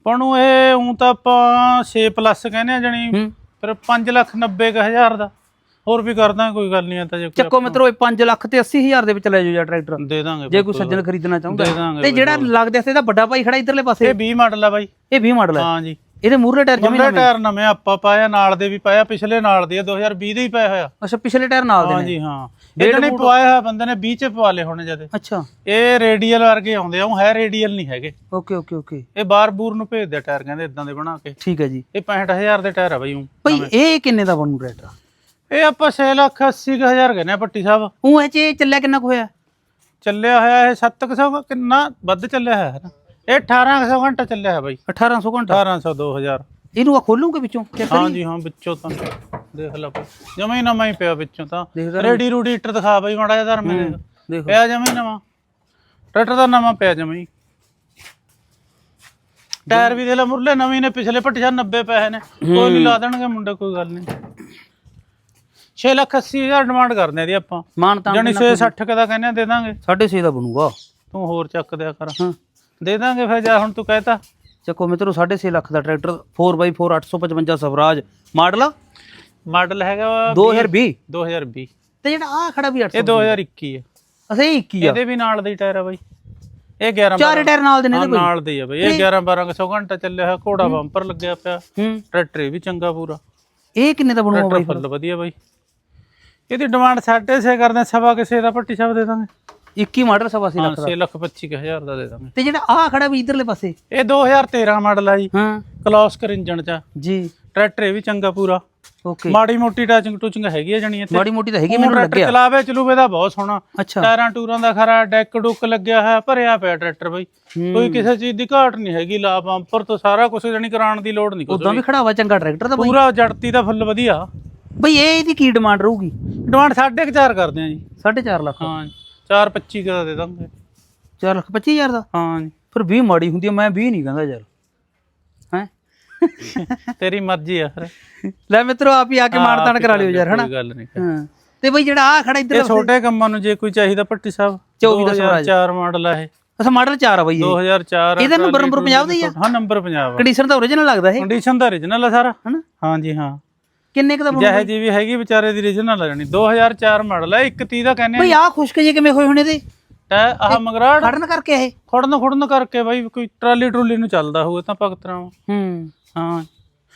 B: ਪਣੂ ਇਹ ਉਂ ਤਾਂ ਆਪਾਂ 6 ਪਲੱਸ ਕਹਿੰਦੇ ਆ ਜਣੀ ਫਿਰ 5 ਲੱਖ 90 ਕੁ ਹਜ਼ਾਰ ਦਾ। ਹੋਰ ਵੀ ਕਰਦਾ ਕੋਈ ਗੱਲ ਨਹੀਂ ਆ ਤਾਂ ਜੇ ਕੋਈ
A: ਚੱਕੋ ਮਿੱਤਰੋ ਇਹ 5 ਲੱਖ ਤੇ 80 ਹਜ਼ਾਰ ਦੇ ਵਿੱਚ ਲੈ ਜਾਓ ਯਾਰ ਟਰੈਕਟਰ।
B: ਦੇ ਦਾਂਗੇ
A: ਜੇ ਕੋਈ ਸੱਜਣ ਖਰੀਦਣਾ ਚਾਹੁੰਦਾ
B: ਦੇ
A: ਤੇ ਜਿਹੜਾ ਲੱਗਦੇ ਸੀ ਇਹਦਾ ਵੱਡਾ ਭਾਈ ਖੜਾ ਇਧਰਲੇ ਪਾਸੇ।
B: ਇਹ 20 ਮਾਡਲ ਆ ਬਾਈ।
A: ਇਹ 20 ਮਾਡਲ ਹੈ
B: ਹਾਂ ਜੀ।
A: ਇਹਦੇ ਮੂਹਰੇ ਟਾਇਰ ਜਮੀ
B: ਮੁੰਡੇ ਟਾਇਰ ਨਵੇਂ ਆਪਾਂ ਪਾਇਆ ਨਾਲ ਦੇ ਵੀ ਪਾਇਆ ਪਿਛਲੇ ਨਾਲ ਦੇ ਆ, 2020 ਦੇ ਹੀ ਪਾਇਆ ਹੋਇਆ।
A: ਅੱਛਾ ਪਿਛਲੇ ਟਾਇਰ ਨਾਲ ਦੇ
B: ਹਾਂ ਜੀ ਹਾਂ। ਇਹਨਾਂ ਨੇ ਪਵਾਇਆ ਹੋਇਆ ਬੰਦੇ ਨੇ 20 ਚ ਪਵਾ ਲਏ ਹੋਣੇ ਜਦੇ।
A: ਅੱਛਾ।
B: ਇਹ ਰੇਡੀਅਲ ਵਰਗੇ ਆਉਂਦੇ ਆ ਉਹ ਹੈ ਰੇਡੀਅਲ ਨਹੀਂ ਹੈਗੇ।
A: Okay okay okay.
B: ਇਹ ਬਾਰ ਬੂਰ ਨੂੰ ਭੇਜਦੇ ਟਾਇਰ ਕਹਿੰਦੇ ਇਦਾਂ ਦੇ ਬਣਾ ਕੇ।
A: ਠੀਕ ਹੈ ਜੀ।
B: ਇਹ 65000 ਦੇ ਟਾਇਰ ਆ ਬਾਈ ਊਂ।
A: ਭਾਈ ਇਹ ਕਿੰਨੇ ਦਾ ਬਣੂ ਟਰੈਕਟਰ
B: ਇਹ ਆਪਾਂ 6 ਲੱਖ 80 ਕੁ ਹਜ਼ਾਰ ਕਹਿੰਦੇ ਆ ਪੱਟੀ ਸਾਹਿਬ।
A: ਉਹ ਇਹ ਚ ਇਹ ਚੱਲਿਆ ਕਿੰਨਾ ਕੁ ਹੋਇਆ?
B: ਚੱਲਿਆ ਹੋਇਆ ਇਹ 700 ਕਿੰਨਾ ਵੱਧ ਚੱਲਿਆ ਹੋਇਆ ਹੈ ਨਾ। ਇਹ 1800 ਘੰਟਾ ਚੱਲਿਆ ਹੈ ਬਾਈ।
A: 1800 ਘੰਟਾ?
B: 1800 2000
A: ਇਹਨੂੰ ਆ ਖੋਲੂਗੇ ਵਿੱਚੋਂ? ਚੈੱਕ
B: ਹਾਂ ਜੀ ਹਾਂ ਵਿੱਚੋਂ ਤਾਂ। ਦੇਖ ਲੈ ਜਮਾ ਹੀ ਨਵਾਂ ਹੀ ਪਿਆ ਵਿੱਚੋਂ ਤਾਂ।
A: ਦੇਖਦਾ
B: ਰੈਡੀ ਰੂਡੀਟਰ ਦਿਖਾ ਬਾਈ ਮਾੜਾ ਜਿਹਾ ਧਰਮੇ
A: ਦੇਖੋ।
B: ਪਿਆ ਜਮਾ ਹੀ ਨਵਾਂ। ਟਰੈਕਟਰ ਦਾ ਨਵਾਂ ਪਿਆ ਜਮਾ ਹੀ। ਟਾਇਰ ਵੀ ਦੇ ਲੈ ਮੁਰਲੇ ਨਵੇਂ ਨੇ ਪਿਛਲੇ ਪੱਟੀਆਂ 90 ਪੈਸੇ ਨੇ। ਕੋਈ ਨਹੀਂ ਲਾ ਦੇਣਗੇ ਮੁੰਡੇ ਕੋਈ ਗੱਲ ਨਹੀਂ 6 ਲੱਖ 80 ਹਜ਼ਾਰ ਡਿਮਾਂਡ ਕਰਦੇ ਆ ਦੀ ਆਪਾਂ।
A: ਮਾਨਤਾ
B: ਜਾਨੀ 660 ਕਦਾ ਕਹਿੰਦੇ ਆ ਦੇ ਦਾਂਗੇ।
A: 6.5 ਦਾ ਬਣੂਗਾ।
B: ਤੂੰ ਹੋਰ ਚੱਕ ਦਿਆ ਕਰ।
A: ਹਾਂ।
B: ਦੇ ਦਾਂਗੇ ਫਿਰ ਜਾ ਹੁਣ ਤੂੰ ਕਹਿਤਾ।
A: ਚੱਕੋ ਮਿੱਤਰੋ 6.5 ਲੱਖ ਦਾ tractor 4x4 855 Swaraj. Model
B: model ਹੈਗਾ ਵਾ
A: 2020
B: 2020
A: ਤੇ ਜਿਹੜਾ ਆ ਖੜਾ ਵੀ 800
B: ਇਹ 2021 ਹੈ
A: ਅਸੇ 21 ਆ।
B: ਇਹਦੇ ਵੀ ਨਾਲ ਦੇ ਟਾਇਰ ਆ ਬਾਈ। ਇਹ 11
A: ਚਾਰੇ ਟਾਇਰ ਨਾਲ ਦੇ ਨੇ ਇਹਦੇ
B: ਨਾਲ ਦੇ ਆ ਬਾਈ। ਇਹ 11 1200 ਘੰਟਾ ਚੱਲਿਆ ਹੋਇਆ ਘੋੜਾ ਬੰਪਰ ਲੱਗਿਆ ਪਿਆ। ਟਰੈਕਟਰ ਵੀ ਚੰਗਾ ਪੂਰਾ।
A: ਇਹ ਕਿੰਨੇ ਦਾ ਬਣੂਗਾ ਬਾਈ?
B: ਫੁੱਲ ਵਧੀਆ ਬਾਈ। ਇਹਦੀ ਡਿਮਾਂਡ 6.5 ਕਰਦੇ ਸਵਾ ਕਿਸੇ ਦਾ ਪੱਟੀ ਸਭ ਦੇ ਦਾਂਗੇ।
A: 21 ਮਾਡਲ ਸਵਾ ਸੀ
B: ਹਾਂ
A: ਲੱਖ ਦਾ।
B: 6 ਲੱਖ 25 ਹਜ਼ਾਰ ਦਾ ਦੇ ਦਾਂਗੇ।
A: ਤੇ ਜਿਹੜਾ ਆ ਖੜਾ ਵੀ ਇਧਰਲੇ ਪਾਸੇ?
B: ਇਹ 2013 ਮਾਡਲ ਆ ਜੀ।
A: ਹਾਂ।
B: ਕਲੌਸਕਰ ਇੰਜਨ ਚ।
A: ਜੀ।
B: ਟਰੈਕਟਰ ਇਹ ਵੀ ਚੰਗਾ ਪੂਰਾ।
A: ਓਕੇ।
B: ਮਾੜੀ ਮੋਟੀ ਟਾਚਿੰਗ ਟੂਚਿੰਗ ਹੈਗੀ ਆ ਜਣੀ ਇੱਥੇ।
A: ਮਾੜੀ ਮੋਟੀ ਤਾਂ ਹੈਗੀ ਮੈਨੂੰ
B: ਟਰੈਕਟਰ
A: ਲੱਗਿਆ।
B: ਚਲਾਵੇ ਚਲੂਵੇ ਦਾ ਬਹੁਤ ਸੋਹਣਾ। ਟਾਇਰਾਂ ਟੂਰਾਂ ਦਾ ਖਰਾ ਡੈਕ ਡੁੱਕ ਲੱਗਿਆ ਹੋਇਆ ਭਰਿਆ ਪਿਆ ਟਰੈਕਟਰ ਬਾਈ। ਕੋਈ ਕਿਸੇ ਚੀਜ਼ ਦੀ ਘਾਟ ਨਹੀਂ ਹੈਗੀ ਲਾ ਬੰਪਰ ਤੋਂ ਸਾਰਾ ਕੁਝ ਜਣੀ ਕਰਾਉਣ ਦੀ ਲੋੜ ਨਹੀਂ ਕੁਛ
A: ਉਦਾਂ ਵੀ ਖੜਾ ਵਾ ਚੰਗਾ ਟਰੈਕਟਰ ਦਾ
B: ਪੂਰਾ ਜੜਤੀ ਦਾ ਫੁੱਲ ਵਧੀਆ।
A: ਬਈ ਇਹ ਇਹਦੀ ਕੀ ਡਿਮਾਂਡ ਰਹੂਗੀ?
B: ਡਿਮਾਂਡ 4.5 ਕਰਦੇ ਆ ਜੀ।
A: 4.5 ਲੱਖ।
B: ਹਾਂ 4.25 ਦਾ ਦੇ ਦਾਂਗੇ
A: 4 ਲੱਖ 25000 ਦਾ?
B: ਹਾਂ ਜੀ।
A: ਫਿਰ 20 ਮਾੜੀ ਹੁੰਦੀ ਆ ਮੈਂ 20 ਨਹੀਂ ਕਹਿੰਦਾ ਯਾਰ। ਹੈ?
B: ਤੇਰੀ ਮਰਜ਼ੀ ਆ ਫਿਰ।
A: ਲੈ ਮਿੱਤਰੋ ਆਪ ਹੀ ਆ ਕੇ ਮਾਰਤਾਨ ਕਰਾ ਲਿਓ ਯਾਰ ਹਨਾ?
B: ਕੋਈ ਗੱਲ ਨਹੀਂ।
A: ਹਾਂ। ਤੇ ਬਈ ਜਿਹੜਾ ਆ ਖੜਾ
B: ਇਹ
A: ਇੱਧਰ
B: ਛੋਟੇ ਕੰਮਾਂ ਨੂੰ ਜੇ ਕੋਈ ਚਾਹੀਦਾ ਭੱਟੀ ਸਾਹਿਬ।
A: 24 ਦਾ ਸਵਰਾਜ।
B: 2004 ਮਾਡਲ ਆ ਇਹ।
A: ਅਸਾ ਮਾਡਲ 4 ਆ ਬਈ ਇਹ।
B: 2004
A: ਇਹਦਾ ਨੰਬਰ ਨੰਬਰ ਪੰਜਾਬ ਦਾ ਹੀ ਆ?
B: ਹਾਂ ਨੰਬਰ ਪੰਜਾਬ ਆ।
A: ਕੰਡੀਸ਼ਨ ਤਾਂ origignal ਲੱਗਦਾ ਇਹ।
B: ਕੰਡੀਸ਼ਨ ਦਾ origignal ਆ ਸਾਰਾ।
A: ਹਨਾ?
B: ਹਾਂ ਜੀ ਹਾਂ।
A: ਕਿੰਨੇ ਕ ਦਾ
B: ਜਿਹੇ ਜੀ ਵੀ ਹੈਗੀ ਵਿਚਾਰੇ ਦੀ origignal ਆ ਜਾਣੀ 2004 ਮਾਡਲ ਹੈ 130 ਦਾ ਕਹਿੰਦੇ
A: ਬਈ ਆ ਖੁਸ਼ਕ ਜੇ ਕਿਵੇਂ ਹੋਏ ਹੋਣੇ ਤੇ?
B: ਟੈ ਆਹ ਮਗਰਾੜ
A: ਖੜਨ ਕਰਕੇ ਇਹ?
B: ਖੁੜਨ ਖੁੜਨ ਕਰਕੇ ਬਾਈ ਕੋਈ ਟਰਾਲੀ ਟਰੂਲੀ ਨੂੰ ਚੱਲਦਾ ਹੋਵੇ ਤਾਂ ਭਗਤਰਾ
A: ਹੂੰ।
B: ਹਾਂ।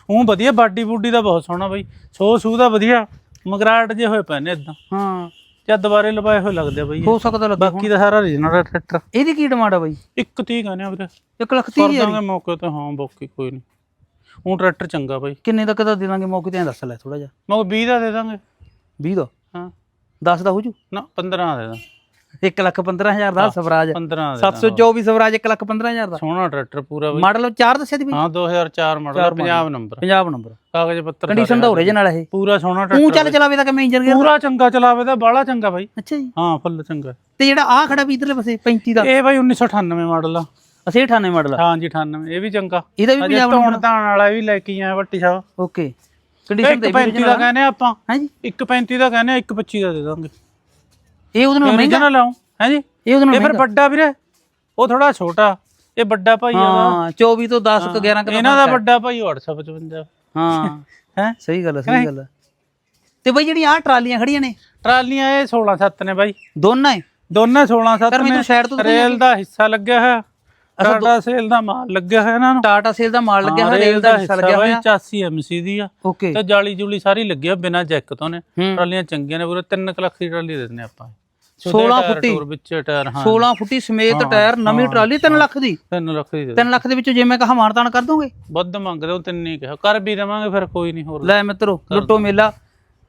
B: ਉਹ ਵਧੀਆ ਬਾਡੀ ਬੂਡੀ ਦਾ ਬਹੁਤ ਸੋਹਣਾ ਬਾਈ। ਸੋ ਸੂ ਦਾ ਵਧੀਆ। ਮਗਰਾਟ ਜੇ ਹੋਏ ਪਏ ਨੇ ਇਦਾਂ।
A: ਹਾਂ।
B: ਜਾਂ ਦੁਬਾਰੇ ਲਵਾਏ ਹੋਏ ਲੱਗਦੇ ਆ ਬਾਈ ਇਹ।
A: ਹੋ ਸਕਦਾ ਲੱਗੇ
B: ਬਾਕੀ ਦਾ ਸਾਰਾ origignal ਟਰੈਕਟਰ।
A: ਇਹਦੀ ਕੀ ਡਿਮਾਂਡ ਆ ਬਈ?
B: 130 ਕਹਿੰਦੇ ਆ ਵੀਰੇ।
A: 1 ਲੱਖ
B: ਕਰ
A: 30 ਹਜ਼ਾਰ
B: ਦਾਂਗੇ ਮੌਕੇ ਤੇ। ਹਾਂ ਬਾਕੀ ਕੋਈ ਨਹੀਂ ਉਹ ਟਰੈਕਟਰ ਚੰਗਾ ਬਾਈ।
A: ਕਿੰਨੇ ਤੱਕ ਦਾ ਦੇ ਦਾਂਗੇ? ਮੌਕੇ ਤੇ ਐਂ ਦੱਸ ਲੈ ਥੋੜਾ ਜਿਹਾ।
B: ਮੈਂ 20 ਦਾ ਦੇ ਦਾਂਗੇ।
A: 20 ਦਾ?
B: ਹਾਂ।
A: 10 ਦਾ ਹੋ ਜੂ?
B: ਨਾ 15 ਦਾ ਦੇ ਦਾਂ
A: 1 ਲੱਖ 15000 ਦਾ ਸਵਰਾਜ।
B: 15 ਦਾ ਦੇ ਦਾਂ
A: 724 ਸਵਰਾਜ 1 ਲੱਖ 15000 ਦਾ।
B: ਸੋਹਣਾ ਟਰੈਕਟਰ ਪੂਰਾ ਬਾਈ।
A: ਮਾਡਲ 4 ਦੱਸਿਆ ਦੀ ਬਈ?
B: ਹਾਂ 2004 model Punjab number.
A: Punjab number.
B: ਕਾਗਜ਼ ਪੱਤਰ
A: ਕੰਡੀਸ਼ਨ ਦਾ origignal ਇਹ।
B: ਪੂਰਾ ਸੋਹਣਾ
A: ਤੂੰ
B: ਟਰੈਕਟਰ
A: ਚੱਲ ਚਲਾਵੇ ਤਾਂ ਕਿਵੇਂ ਇੰਜਨ ਗਿਆ।
B: ਪੂਰਾ ਚੰਗਾ ਚਲਾਵੇ ਤਾਂ ਬਾਹਲਾ ਚੰਗਾ ਬਾਈ।
A: ਅੱਛਾ ਜੀ।
B: ਹਾਂ ਫੁੱਲ ਚੰਗਾ।
A: ਤੇ ਜਿਹੜਾ ਆ ਖੜਾ ਵੀ ਇਧਰਲੇ ਪਾਸੇ 35 ਦਾ।
B: ਇਹ ਬਾਈ 1998 ਮਾਡਲ ਆ।
A: ਅਸੀਂ 98 ਮਾਡਲ ਆ।
B: ਹਾਂ ਜੀ 98 ਇਹ ਵੀ ਚੰਗਾ।
A: ਇਹਦਾ ਵੀ ਪੰਜਾਬ
B: ਧੌਣ ਧਾਣ ਵਾਲਾ ਵੀ ਲੈ ਕੇ ਆਇਆ ਵੱਟੀ ਸਾਹਿਬ।
A: ਓਕੇ। ਕੰਡੀਸ਼ਨ ਤੇ
B: 135 ਦਾ ਕਹਿੰਦੇ ਆਪਾਂ।
A: ਹੈ ਜੀ
B: 135 ਦਾ ਕਹਿੰਦੇ 125 ਦਾ ਦੇ ਦਾਂਗੇ।
A: ਇਹ ਉਹਦੇ ਨਾਲ ਮਹਿੰਗਾ?
B: ਲਾਉਂ। ਹੈ ਜੀ
A: ਇਹ ਉਹਦੇ ਨਾਲ
B: ਇਹ ਫਿਰ ਵੱਡਾ ਵੀਰੇ। ਉਹ ਥੋੜਾ ਛੋਟਾ। ਇਹ ਵੱਡਾ ਭਾਈ ਆ
A: ਹਾਂ 24 ਤੋਂ 10 ਤੋਂ 11 ਕ
B: ਇਹਨਾਂ ਦਾ ਵੱਡਾ ਭਾਈ 855
A: ਹਾਂ।
B: ਹੈ?
A: ਸਹੀ ਗੱਲ ਹੈ ਸਹੀ ਗੱਲ ਹੈ ਤੇ ਬਈ ਜਿਹੜੀ ਆ ਟਰਾਲੀਆਂ ਖੜੀਆਂ ਨੇ?
B: ਟਰਾਲੀਆਂ ਇਹ 16 7 ਨੇ ਬਾਈ।
A: ਦੋਨਾਂ ਹੀ?
B: ਦੋਨੇ 16 7
A: ਕਰ
B: ਨੇ। ਰੇਲ ਦਾ ਹਿੱਸਾ ਲੱਗਿਆ ਹੈ ਟਾਟਾ ਸੇਲ ਦਾ ਮਾਲ ਲੱਗਿਆ ਹੈ ਇਹਨਾਂ ਨੂੰ।
A: ਟਾਟਾ ਸੇਲ ਦਾ ਮਾਲ ਲੱਗਿਆ ਹੋਇਆ ਰੇਲ ਦਾ ਹਿੱਸਾ ਲੱਗਿਆ ਹੋਇਆ।
B: 84 ਐਮਸੀ ਦੀ ਆ।
A: ਓਕੇ।
B: ਤੇ ਜਾਲੀ ਜੂਲੀ ਸਾਰੀ ਲੱਗੀ ਆ ਬਿਨਾ ਜੈਕ ਤੋਂ ਨੇ।
A: ਹੂੰ।
B: ਟਰਾਲੀਆਂ ਚੰਗੀਆਂ ਨੇ ਪੂਰੇ 3 ਲੱਖ ਦੀ ਟਰਾਲੀ ਦੇ ਦਿੰਦੇ ਆਪਾਂ।
A: 16 ਫੁੱਟੀ।
B: ਵਿੱਚ ਟਾਇਰ ਹਾਂ।
A: 16 ਫੁੱਟੀ ਸਮੇਤ ਟਾਇਰ ਨਵੀਂ ਟਰਾਲੀ 3 ਲੱਖ ਦੀ।
B: 3 ਲੱਖ ਦੀ ਦੇ
A: 3 ਲੱਖ ਦੇ ਵਿੱਚੋਂ ਜੇ ਮੈਂ ਕਹਾ ਮਾਨਤਾਨ ਕਰ ਦੋਗੇ?
B: ਵੱਧ ਮੰਗਦੇ ਉਹ ਤਿੰਨ ਹੀ ਕਿਹਾ। ਕਰ ਵੀ ਦੇਵਾਂਗੇ ਫਿਰ ਕੋਈ ਨਹੀਂ ਹੋਰ।
A: ਲੈ ਮਿੱਤਰੋ ਲੁੱਟੋ ਮੇਲਾ।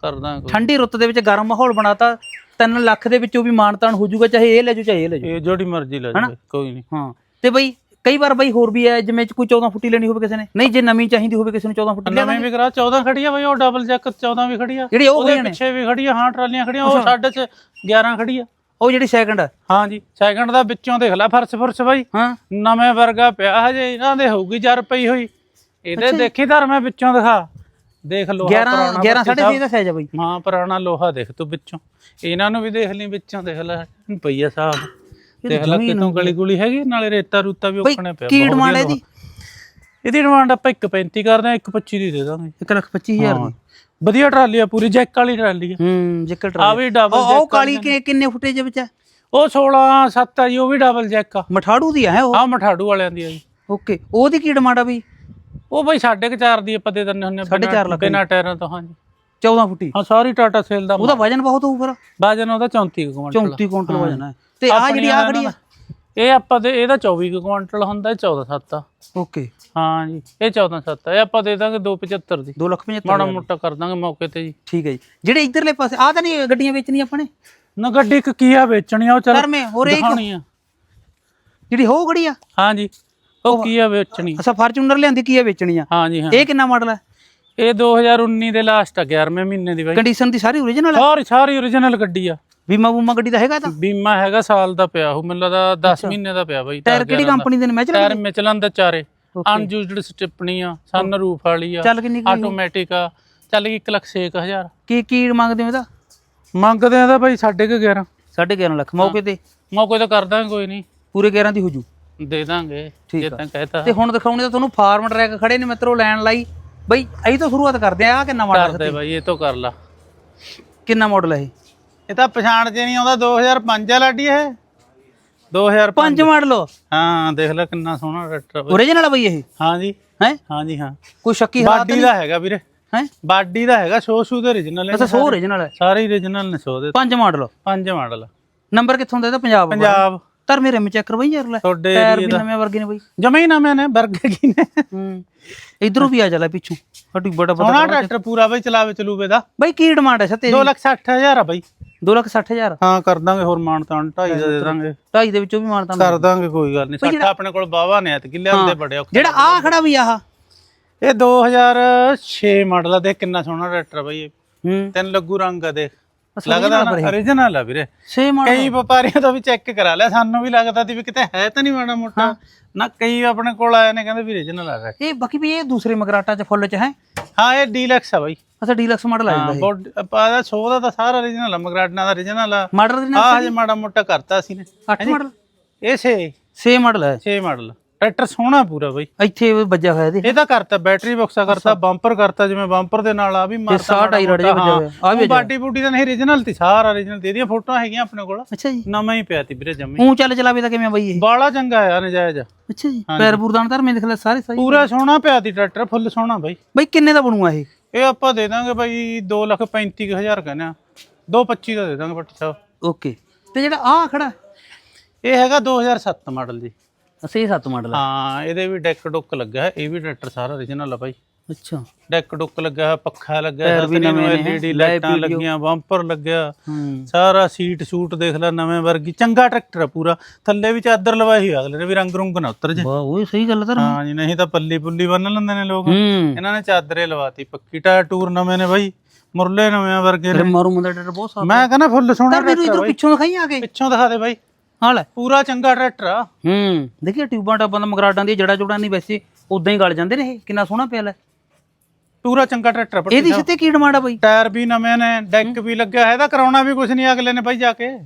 B: ਕਰਦਾ ਕੋਈ।
A: ਠੰਡੀ ਰੁੱਤ ਦੇ ਵਿੱਚ ਗਰਮ ਮਾਹੌਲ ਬਣਾਤਾ। 3 ਲੱਖ ਦੇ ਵਿੱਚੋਂ ਵੀ ਮਾਨਤਾਨ ਹੋ ਜਾਊਗਾ ਚਾਹੇ ਇਹ ਲੈ ਜਾਓ ਚਾਹੇ ਇਹ ਲੈ ਜਾਓ
B: ਇਹ ਜਿਹੜੀ ਮਰਜ਼ੀ ਲੈ ਜਾਵੇ ਕੋਈ ਨਹੀਂ।
A: ਹਾਂ। ਤੇ ਬਈ ਕਈ ਵਾਰ ਬਈ ਹੋਰ ਵੀ ਹੈ ਜਿਵੇਂ ਕੋਈ 14 ਫੁੱਟੀ ਲੈਣੀ ਹੋਵੇ ਕਿਸੇ ਨੇ। ਨਹੀਂ ਜੇ ਨਵੀਂ ਚਾਹੀਦੀ ਹੋਵੇ ਕਿਸੇ ਨੂੰ 14 ਫੁੱਟੀ
B: ਨਵੇਂ ਵੀ ਕਰਾ 14 ਖੜੀ ਆ ਬਈ ਉਹ ਡਬਲ ਜੈਕ 14 ਵੀ ਖੜੀ ਆ
A: ਜਿਹੜੀ ਉਹ ਖੜੀਆਂ ਨੇ?
B: ਪਿੱਛੇ ਵੀ ਖੜੀ ਆ ਹਾਂ ਟਰਾਲੀਆਂ ਖੜੀਆਂ ਉਹ ਸਾਡੇ ਚ 11 ਖੜੀ ਆ
A: ਉਹ ਜਿਹੜੀ ਸੈਕੰਡ ਹੈ।
B: ਹਾਂ ਜੀ ਸੈਕਿੰਡ ਦਾ ਵਿੱਚੋਂ ਦੇਖ ਲੈ ਫਰਸ਼ ਫਰਸ਼ ਬਾਈ।
A: ਹਾਂ।
B: ਨਵੇਂ ਵਰਗਾ ਪਿਆ ਹਜੇ ਇਹਨਾਂ ਦੇ ਹੋਊਗੀ ਜਰ ਪਈ ਹੋਈ। ਇਹਦੇ ਦੇਖੀ ਧਰ ਮੈਂ ਵਿੱਚੋਂ ਦਿਖਾ। ਦੇਖ ਲੋ
A: 11 11 6.5 ਦਾ ਸਾਈਜ਼ ਹੈ ਬਈ।
B: ਹਾਂ ਪੁਰਾਣਾ ਲੋਹਾ ਦੇਖ ਤੂੰ ਵਿੱਚੋਂ। ਇਹਨਾਂ ਨੂੰ ਵੀ ਦੇਖ ਲਈ ਵਿੱਚੋਂ ਦੇਖ ਲੈ। ਪਈਆ ਸਾਹਿਬ। ਦੇਖ ਲੈ ਕਿਤੋਂ ਗਲੀ ਗੁਲੀ ਹੈਗੀ ਨਾਲੇ ਰੇਤਾ ਰੂਤਾ ਵੀ ਉੱਕਣੇ ਪਿਆ
A: ਕੀ ਡਿਮਾਂਡ ਹੈ ਇਹਦੀ।
B: ਇਹਦੀ ਡਿਮਾਂਡ ਆਪਾਂ 1.35 ਕਰਦੇ ਆ 1.25 ਦੀ ਦੇ ਦਾਂਗੇ।
A: 1 ਲੱਖ 25000 ਦੀ।
B: ਵਧੀਆ ਟਰਾਲੀ ਆ ਪੂਰੀ ਜੈਕ ਵਾਲੀ ਟਰਾਲੀ ਆ।
A: ਹੂੰ ਜਿੱਕਰ
B: ਆ
A: ਟਰਾਲੀ
B: ਵੀ ਡਬਲ
A: ਉਹ ਉਹ ਕਾਲੀ ਕਿੰਨੇ ਫੁੱਟੇ ਦੇ ਵਿੱਚ ਹੈ
B: ਉਹ 16 7 ਆ ਜੀ ਉਹ ਵੀ ਡਬਲ ਜੈਕ ਆ।
A: ਮਠਾੜੂ ਦੀ ਹੈ ਉਹ?
B: ਆ ਮਠਾੜੂ ਵਾਲਿਆਂ ਦੀ ਆ ਜੀ।
A: ਓਕੇ ਉਹਦੀ ਕੀ ਡਿਮਾਂਡ ਆ ਬਈ?
B: ਉਹ ਬਈ 4.5 ਦੀ ਆਪਾਂ ਦੇ ਦਿੰਦੇ ਹੁੰਨੇ
A: ਸਾਢੇ ਚਾਰ ਲੱਖ
B: ਬਿਨਾ ਟਾਇਰਾਂ ਤੋਂ ਹਾਂਜੀ।
A: 14 ਫੁੱਟੀ?
B: ਹਾਂ ਸਾਰੀ ਟਾਟਾ ਸੇਲ ਦਾ
A: ਉਹਦਾ ਵਜਨ ਬਹੁਤ ਹੋਊ ਫਿਰ?
B: ਬਾਜਨ ਉਹਦਾ 34 ਕੁਇੰਟਲ
A: 34 ਕੁਇੰਟਲ ਵਜਨ ਹੈ। ਤੇ ਆ ਜਿਹੜੀ ਆ। ਖੜੀ ਆ
B: ਇਹ ਆਪਾਂ ਦੇ ਇਹਦਾ 24 ਕੁ ਕੁਇੰਟਲ ਹੁੰਦਾ ਇਹ 14 7 ਆ।
A: ਓਕੇ।
B: ਹਾਂ ਜੀ ਇਹ 14 7 ਆ। ਇਹ ਆਪਾਂ ਦੇ ਦਾਂਗੇ 275 ਦੀ।
A: 2 ਲੱਖ 75
B: ਮਾੜਾ ਮੋਟਾ ਕਰ ਦਾਂਗੇ ਮੌਕੇ ਤੇ ਜੀ।
A: ਠੀਕ ਹੈ ਜੀ। ਜਿਹੜੇ ਇਧਰਲੇ ਪਾਸੇ ਆ ਤਾਂ ਨਹੀਂ ਗੱਡੀਆਂ ਵੇਚਣੀਆਂ ਆਪਾਂ ਨੇ?
B: ਨਾ ਗੱਡੀ ਇੱਕ ਕੀ ਆ ਵੇਚਣੀ ਆ ਉਹ ਚੱਲ
A: ਮੈਂ ਹੋਰ
B: ਆ।
A: ਜਿਹੜੀ ਹੋ ਖੜੀ ਆ?
B: ਹਾਂ ਜੀ ਉਹ ਕੀ ਆ ਵੇਚਣੀ
A: ਅਸਾ ਫਾਰਚੂਨਰ ਲਿਆਂਦੀ ਕੀ ਆ ਵੇਚਣੀ ਆ?
B: ਹਾਂ ਜੀ ਹਾਂ।
A: ਇਹ ਕਿੰਨਾ ਮਾਡਲ ਹੈ
B: ਇਹ 2019 ਦੇ ਲਾਸਟ ਆ 11ਵੇਂ ਮਹੀਨੇ ਦੀ ਬਾਈ।
A: ਕੰਡੀਸ਼ਨ ਦੀ ਸਾਰੀ ਓਰੀਜਨਲ ਹੈ
B: ਸਾਰੀ ਸਾਰੀ origignal ਗੱਡੀ ਆ।
A: ਬੀਮਾ ਬੂਮਾ ਗੱਡੀ ਦਾ ਹੈਗਾ ਤਾਂ?
B: ਬੀਮਾ ਹੈਗਾ ਸਾਲ ਦਾ ਪਿਆ ਉਹ ਮੈਨੂੰ ਲੱਗਦਾ 10 ਮਹੀਨੇ ਦਾ ਪਿਆ ਬਾਈ
A: ਟਾਇਰ ਕਿਹੜੀ ਕੰਪਨੀ ਦੇ। ਨੇ? ਮੈਂ ਚਲਾ
B: ਟਾਇਰ ਮਿਚਲਨ ਦਾ ਚਾਰੇ। ਅਨਯੂਜ਼ਡ ਸਟਿਪਣੀ ਆ ਸਨ ਰੂਫ ਵਾਲੀ ਆ ਆਟੋਮੈਟਿਕ ਆ। ਚੱਲ ਗਈ 1 ਲੱਖ ਛੇ ਕੁ ਹਜ਼ਾਰ।
A: ਕੀ ਕੀ ਮੰਗਦੇ ਹੋ ਇਹਦਾ?
B: ਮੰਗਦੇ ਆ ਤਾਂ ਬਾਈ 11.5
A: 11.5 ਲੱਖ। ਮੌਕੇ ਤੇ?
B: ਮੌਕੇ ਤਾਂ ਕਰ ਦਾਂਗੇ ਕੋਈ ਨਹੀਂ।
A: ਪੂਰੇ 11 ਦੀ ਹੋ ਜੂ।
B: ਦੇ ਦਾਂਗੇ ਜੇ। ਤਾਂ ਕਹਿਤਾ।
A: ਤੇ ਹੁਣ ਦਿਖਾਉਣੇ ਤਾਂ ਤੁਹਾਨੂੰ ਫਾਰਮ ਟਰੈਕ ਖੜੇ ਨੇ ਮਿੱਤਰੋ ਲੈਣ ਲਈ। ਬਈ ਅਸੀਂ ਤਾਂ ਸ਼ੁਰੂਆਤ ਕਰਦੇ ਆ ਕਿੰਨਾ ਮਾਡਲ
B: ਕਰਦੇ ਬਾਈ ਇਹ ਤੋਂ ਕਰ ਲਾ।
A: ਕਿੰਨਾ ਮਾਡਲ ਹੈ ਇਹ?
B: ਇਹ ਤਾਂ ਪਛਾਣ ਚ ਨਹੀਂ ਆਉਂਦਾ 2005 ਆ ਲਾਡੀ ਇਹ। 2005
A: ਪੰਜ। ਮਾਡਲ
B: ਹਾਂ ਦੇਖ ਲੈ ਕਿੰਨਾ ਸੋਹਣਾ ਟਰੈਕਟਰ
A: ਓਰੀਜਨਲ ਆ ਬਈ ਇਹ।
B: ਹਾਂ ਜੀ
A: ਹੈ?
B: ਹਾਂ ਜੀ ਹਾਂ।
A: ਕੋਈ ਸ਼ੱਕੀ ਹਾਲਾਤ
B: ਬਾਡੀ ਦਾ ਹੈਗਾ ਵੀਰੇ।
A: ਹੈ?
B: ਬਾਡੀ ਦਾ ਹੈਗਾ ਸ਼ੋ ਸ਼ੂ ਦੇ origignal
A: ਅੱਛਾ ਸੋ ਓਰੀਜਨਲ ਹੈ
B: ਸਾਰੇ origignal ਨੇ ਸ਼ੋ ਦੇ।
A: ਪੰਜ ਮਾਡਲ
B: ਪੰਜ ਮਾਡਲ
A: ਨੰਬਰ ਕਿੱਥੋਂ ਦਾ ਇਹਦਾ ਪੰਜਾਬ
B: ਪੰਜਾਬ।
A: ਧਰ ਮੇਰੇ ਮੇ ਚੈੱਕ ਕਰਵਾਈ ਯਾਰ ਲੈ।
B: ਤੁਹਾਡੇ
A: ਟਾਇਰ ਵੀ ਨਵੇਂ ਵਰਗੇ ਨੇ ਬਈ।
B: ਜਮੇ ਹੀ ਨੇ ਬਰਗਰ ਕੀ ਨੇ?
A: ਹੂੰ। ਇਧਰੋਂ ਵੀ ਆ ਜਾ ਲੈ ਪਿੱਛੋਂ। ਹਟੂ ਬੜਾ ਬੜਾ
B: ਸੋਹਣਾ ਟਰੈਕਟਰ ਪੂਰਾ ਬਈ ਚਲਾਵੇ ਚਲੂਵੇ ਦਾ।
A: ਬਈ ਕੀ ਡਿਮਾਂਡ ਹੈ ਸਤੇ
B: 2 ਲੱਖ 60 ਹਜ਼ਾਰ ਆ ਬਈ।
A: 2 ਲੱਖ 60 ਹਜ਼ਾਰ।
B: ਹਾਂ ਕਰ ਦਾਂਗੇ ਹੋਰ ਮਾਨ ਤਾਨ 2.5 ਦਾ ਦੇ ਦਾਂਗੇ।
A: ਢਾਈ ਦੇ ਵਿੱਚੋਂ ਵੀ ਮਾਨਤਾ
B: ਕਰ ਦਾਂਗੇ ਕੋਈ ਗੱਲ ਨਹੀਂ। 60 ਆਪਣੇ ਕੋਲ ਬਾਵਾ ਨੇ ਐਤ ਕਿੱਲੇ ਹੁੰਦੇ ਬੜੇ ਔਖੇ
A: ਜਿਹੜਾ ਆ ਖੜਾ ਵੀ ਆਹ।
B: ਇਹ 2006 ਮਾਡਲ ਆ ਦੇਖ ਕਿੰਨਾ ਸੋਹਣਾ ਟਰੈਕਟਰ ਆ ਬਈ ਇਹ।
A: ਹੂੰ।
B: ਤੈਨੂੰ ਲੱਗੂ ਰੰਗ ਆ ਦੇਖ। ਲੱਗਦਾ origignal ਆ ਵੀਰੇ।
A: ਛੇ ਮਾਡਲ
B: ਕਈ ਵਪਾਰੀਆਂ ਤੋਂ ਵੀ ਚੈੱਕ ਕਰਾ ਲਿਆ ਸਾਨੂੰ ਵੀ ਲੱਗਦਾ ਸੀ ਵੀ ਕਿਤੇ ਹੈ ਤਾਂ ਨਹੀਂ ਮਾੜਾ ਮੋਟਾ। ਨਾ ਕਈ ਆਪਣੇ ਕੋਲ ਆਏ ਨੇ ਕਹਿੰਦੇ ਵੀ origignal ਆ ਰਿਹਾ
A: ਇਹ ਬਾਕੀ ਵੀ ਇਹ ਦੂਸਰੇ ਮਗਰਾਟਾ ਚ ਫੁੱਲ ਚ ਹੈ?
B: ਹਾਂ ਇਹ ਡੀਲਕਸ ਆ ਬਾਈ।
A: ਅੱਛਾ ਡੀਲਕਸ ਮਾਡਲ ਆ
B: ਹਾਂ
A: ਜਾਂਦਾ
B: ਬੋਡ ਪਾਦਾ ਸੋ ਦਾ ਤਾਂ ਸਾਰਾ origignal ਆ ਮਗਰਾਟਨਾ ਦਾ origignal ਆ।
A: ਮਾਡਲ ਦੇ ਨਾਲ
B: ਆਹ ਹਜੇ ਮਾੜਾ ਮੋਟਾ ਕਰਤਾ ਸੀ ਨੇ।
A: 8 ਮਾਡਲ
B: ਇਹ 6
A: ਛੇ ਮਾਡਲ ਹੈ
B: 6 ਮਾਡਲ ਟਰੈਕਟਰ ਸੋਹਣਾ ਪੂਰਾ ਬਾਈ।
A: ਇੱਥੇ ਵੀ ਵੱਜਿਆ ਹੋਇਆ ਇਹਦੇ।
B: ਇਹ ਤਾਂ ਕਰਤਾ ਬੈਟਰੀ ਬਕਸਾ ਕਰਤਾ ਬੰਪਰ ਕਰਤਾ ਜਿਵੇਂ ਬੰਪਰ ਦੇ ਨਾਲ ਆ ਵੀ ਮਾਰਤਾ
A: ਸਾਹ ਟਾਇਰ ਅੜੇ ਵੱਜਿਆ ਹੋਇਆ। ਆ ਵੀ
B: ਬਾਡੀ ਬੂਡੀ ਤਾਂ ਨਹੀਂ origignal ਤੀ ਸਾਰਾ origignal ਤੇ ਇਹਦੀਆਂ ਫੋਟੋਆਂ ਹੈਗੀਆਂ ਆਪਣੇ ਕੋਲ।
A: ਅੱਛਾ ਜੀ।
B: ਨਵਾਂ ਹੀ ਪਿਆ ਤੀ ਵੀਰੇ ਜੰਮੀ।
A: ਉਹ ਚੱਲ ਚਲਾਵੇ ਤਾਂ ਕਿਵੇਂ ਬਈ ਇਹ?
B: ਬਾਲਾ ਚੰਗਾ ਆ ਨਜਾਇਜ਼।
A: ਅੱਛਾ ਜੀ। ਪੈਰ ਪੂਰਦਾਨ ਧਰ ਮੈਂ ਦੇਖ ਲੈ ਸਾਰੇ ਸਹੀ।
B: ਪੂਰਾ ਸੋਹਣਾ ਪਿਆ ਤੀ ਟਰੈਕਟਰ ਫੁੱਲ ਸੋਹਣਾ ਬਾਈ।
A: ਬਈ ਕਿੰਨੇ ਦਾ ਬਣੂਆ ਇਹ?
B: ਇਹ ਆਪਾਂ ਦੇ ਦਾਂਗੇ ਬਾਈ 235000 ਕਹਿੰਦੇ ਆ। 225 ਦਾ ਦੇ ਦਾਂਗੇ ਪੱਟੀ ਸਾਹਿਬ।
A: ਓਕੇ। ਤੇ ਜਿਹੜਾ ਆ ਖੜਾ?
B: ਇਹ ਹੈਗਾ 2007 ਮਾਡਲ ਜੀ।
A: ਅਸੀਂ 7 ਮਾਡਲ
B: ਹਾਂ ਇਹਦੇ ਵੀ ਡੈਕ ਡੁੱਕ ਲੱਗਾ ਹੈ ਇਹ ਵੀ ਟਰੈਕਟਰ ਸਾਰਾ origignal ਆ ਬਾਈ।
A: ਅੱਛਾ।
B: ਡੈਕ ਡੁੱਕ ਲੱਗਾ ਹੈ ਪੱਖਾ ਲੱਗਾ ਹੈ
A: ਵੀ ਨਵੇਂ
B: ਐਲਈਡੀ ਲਾਈਟਾਂ। ਲੱਗੀਆਂ ਬੰਪਰ ਲੱਗਿਆ। ਸਾਰਾ ਸੀਟ ਸੂਟ ਦੇਖ ਲੈ ਨਵੇਂ ਵਰਗੀ ਚੰਗਾ ਟਰੈਕਟਰ ਆ ਪੂਰਾ। ਥੱਲੇ ਵੀ ਚਾਦਰ ਲਵਾਈ ਹੋਈ ਅਗਲੇ ਨੇ ਵੀ ਰੰਗ ਰੁੰਗ ਨਾ ਉਤਰ ਜੇ।
A: ਵਾਹ ਉਹ ਸਹੀ ਗੱਲ ਧਰ
B: ਹਾਂ ਜੀ ਨਹੀਂ ਤਾਂ ਪੱਲੀ ਪੁੱਲੀ ਬੰਨ ਲੈਂਦੇ ਨੇ ਲੋਕ। ਇਹਨਾਂ ਨੇ ਚਾਦਰੇ ਲਵਾਤੀ ਪੱਕੀ ਟਾਇਰ ਟੂਰ ਨਵੇਂ ਨੇ ਬਾਈ। ਮੁਰਲੇ ਨਵੇਂ ਵਰਗੇ ਨੇ।
A: ਮਾਰੂ ਮੁੰਡਾ ਟਰ ਬਹੁਤ ਸਾਫ਼
B: ਮੈਂ ਕਹਿੰਦਾ ਫੁੱਲ ਸੋਹਣਾ ਟਰੈਕਟਰ
A: ਇਧਰ ਪਿੱਛੋਂ ਦਿਖਾਈ ਆ ਕੇ।
B: ਪਿੱਛੋਂ ਦਿਖਾ ਦੇ ਬਾਈ।
A: ਹਾਂ ਲੈ।
B: ਪੂਰਾ ਚੰਗਾ ਟਰੈਕਟਰ ਆ।
A: ਹੂੰ। ਦੇਖਿਆ ਟਿਊਬਾਂ ਟਾਬਾਂ ਦਾ ਮਗਰਾਡਾਂ ਦੀ ਜੜਾ ਜੁੜਾ ਨਹੀਂ ਵੈਸੇ ਉਦਾਂ ਹੀ ਗਲ ਜਾਂਦੇ ਨੇ ਇਹ। ਕਿੰਨਾ ਸੋਹਣਾ ਪਿਆ ਲੈ।
B: ਪੂਰਾ ਚੰਗਾ ਟਰੈਕਟਰ ਆ ਪੱਟੀ
A: ਇਹਦੀ ਸਿੱਤੇ ਕੀ ਡਿਮਾਂਡ ਆ ਬਈ?
B: ਟਾਇਰ ਵੀ ਨਵੇਂ ਨੇ ਡੈਕ ਵੀ ਲੱਗਿਆ ਹੈ ਇਹਦਾ ਕਰਾਉਣਾ ਵੀ ਕੁਝ ਨਹੀਂ ਅਗਲੇ ਨੇ ਬਾਈ ਜਾ ਕੇ।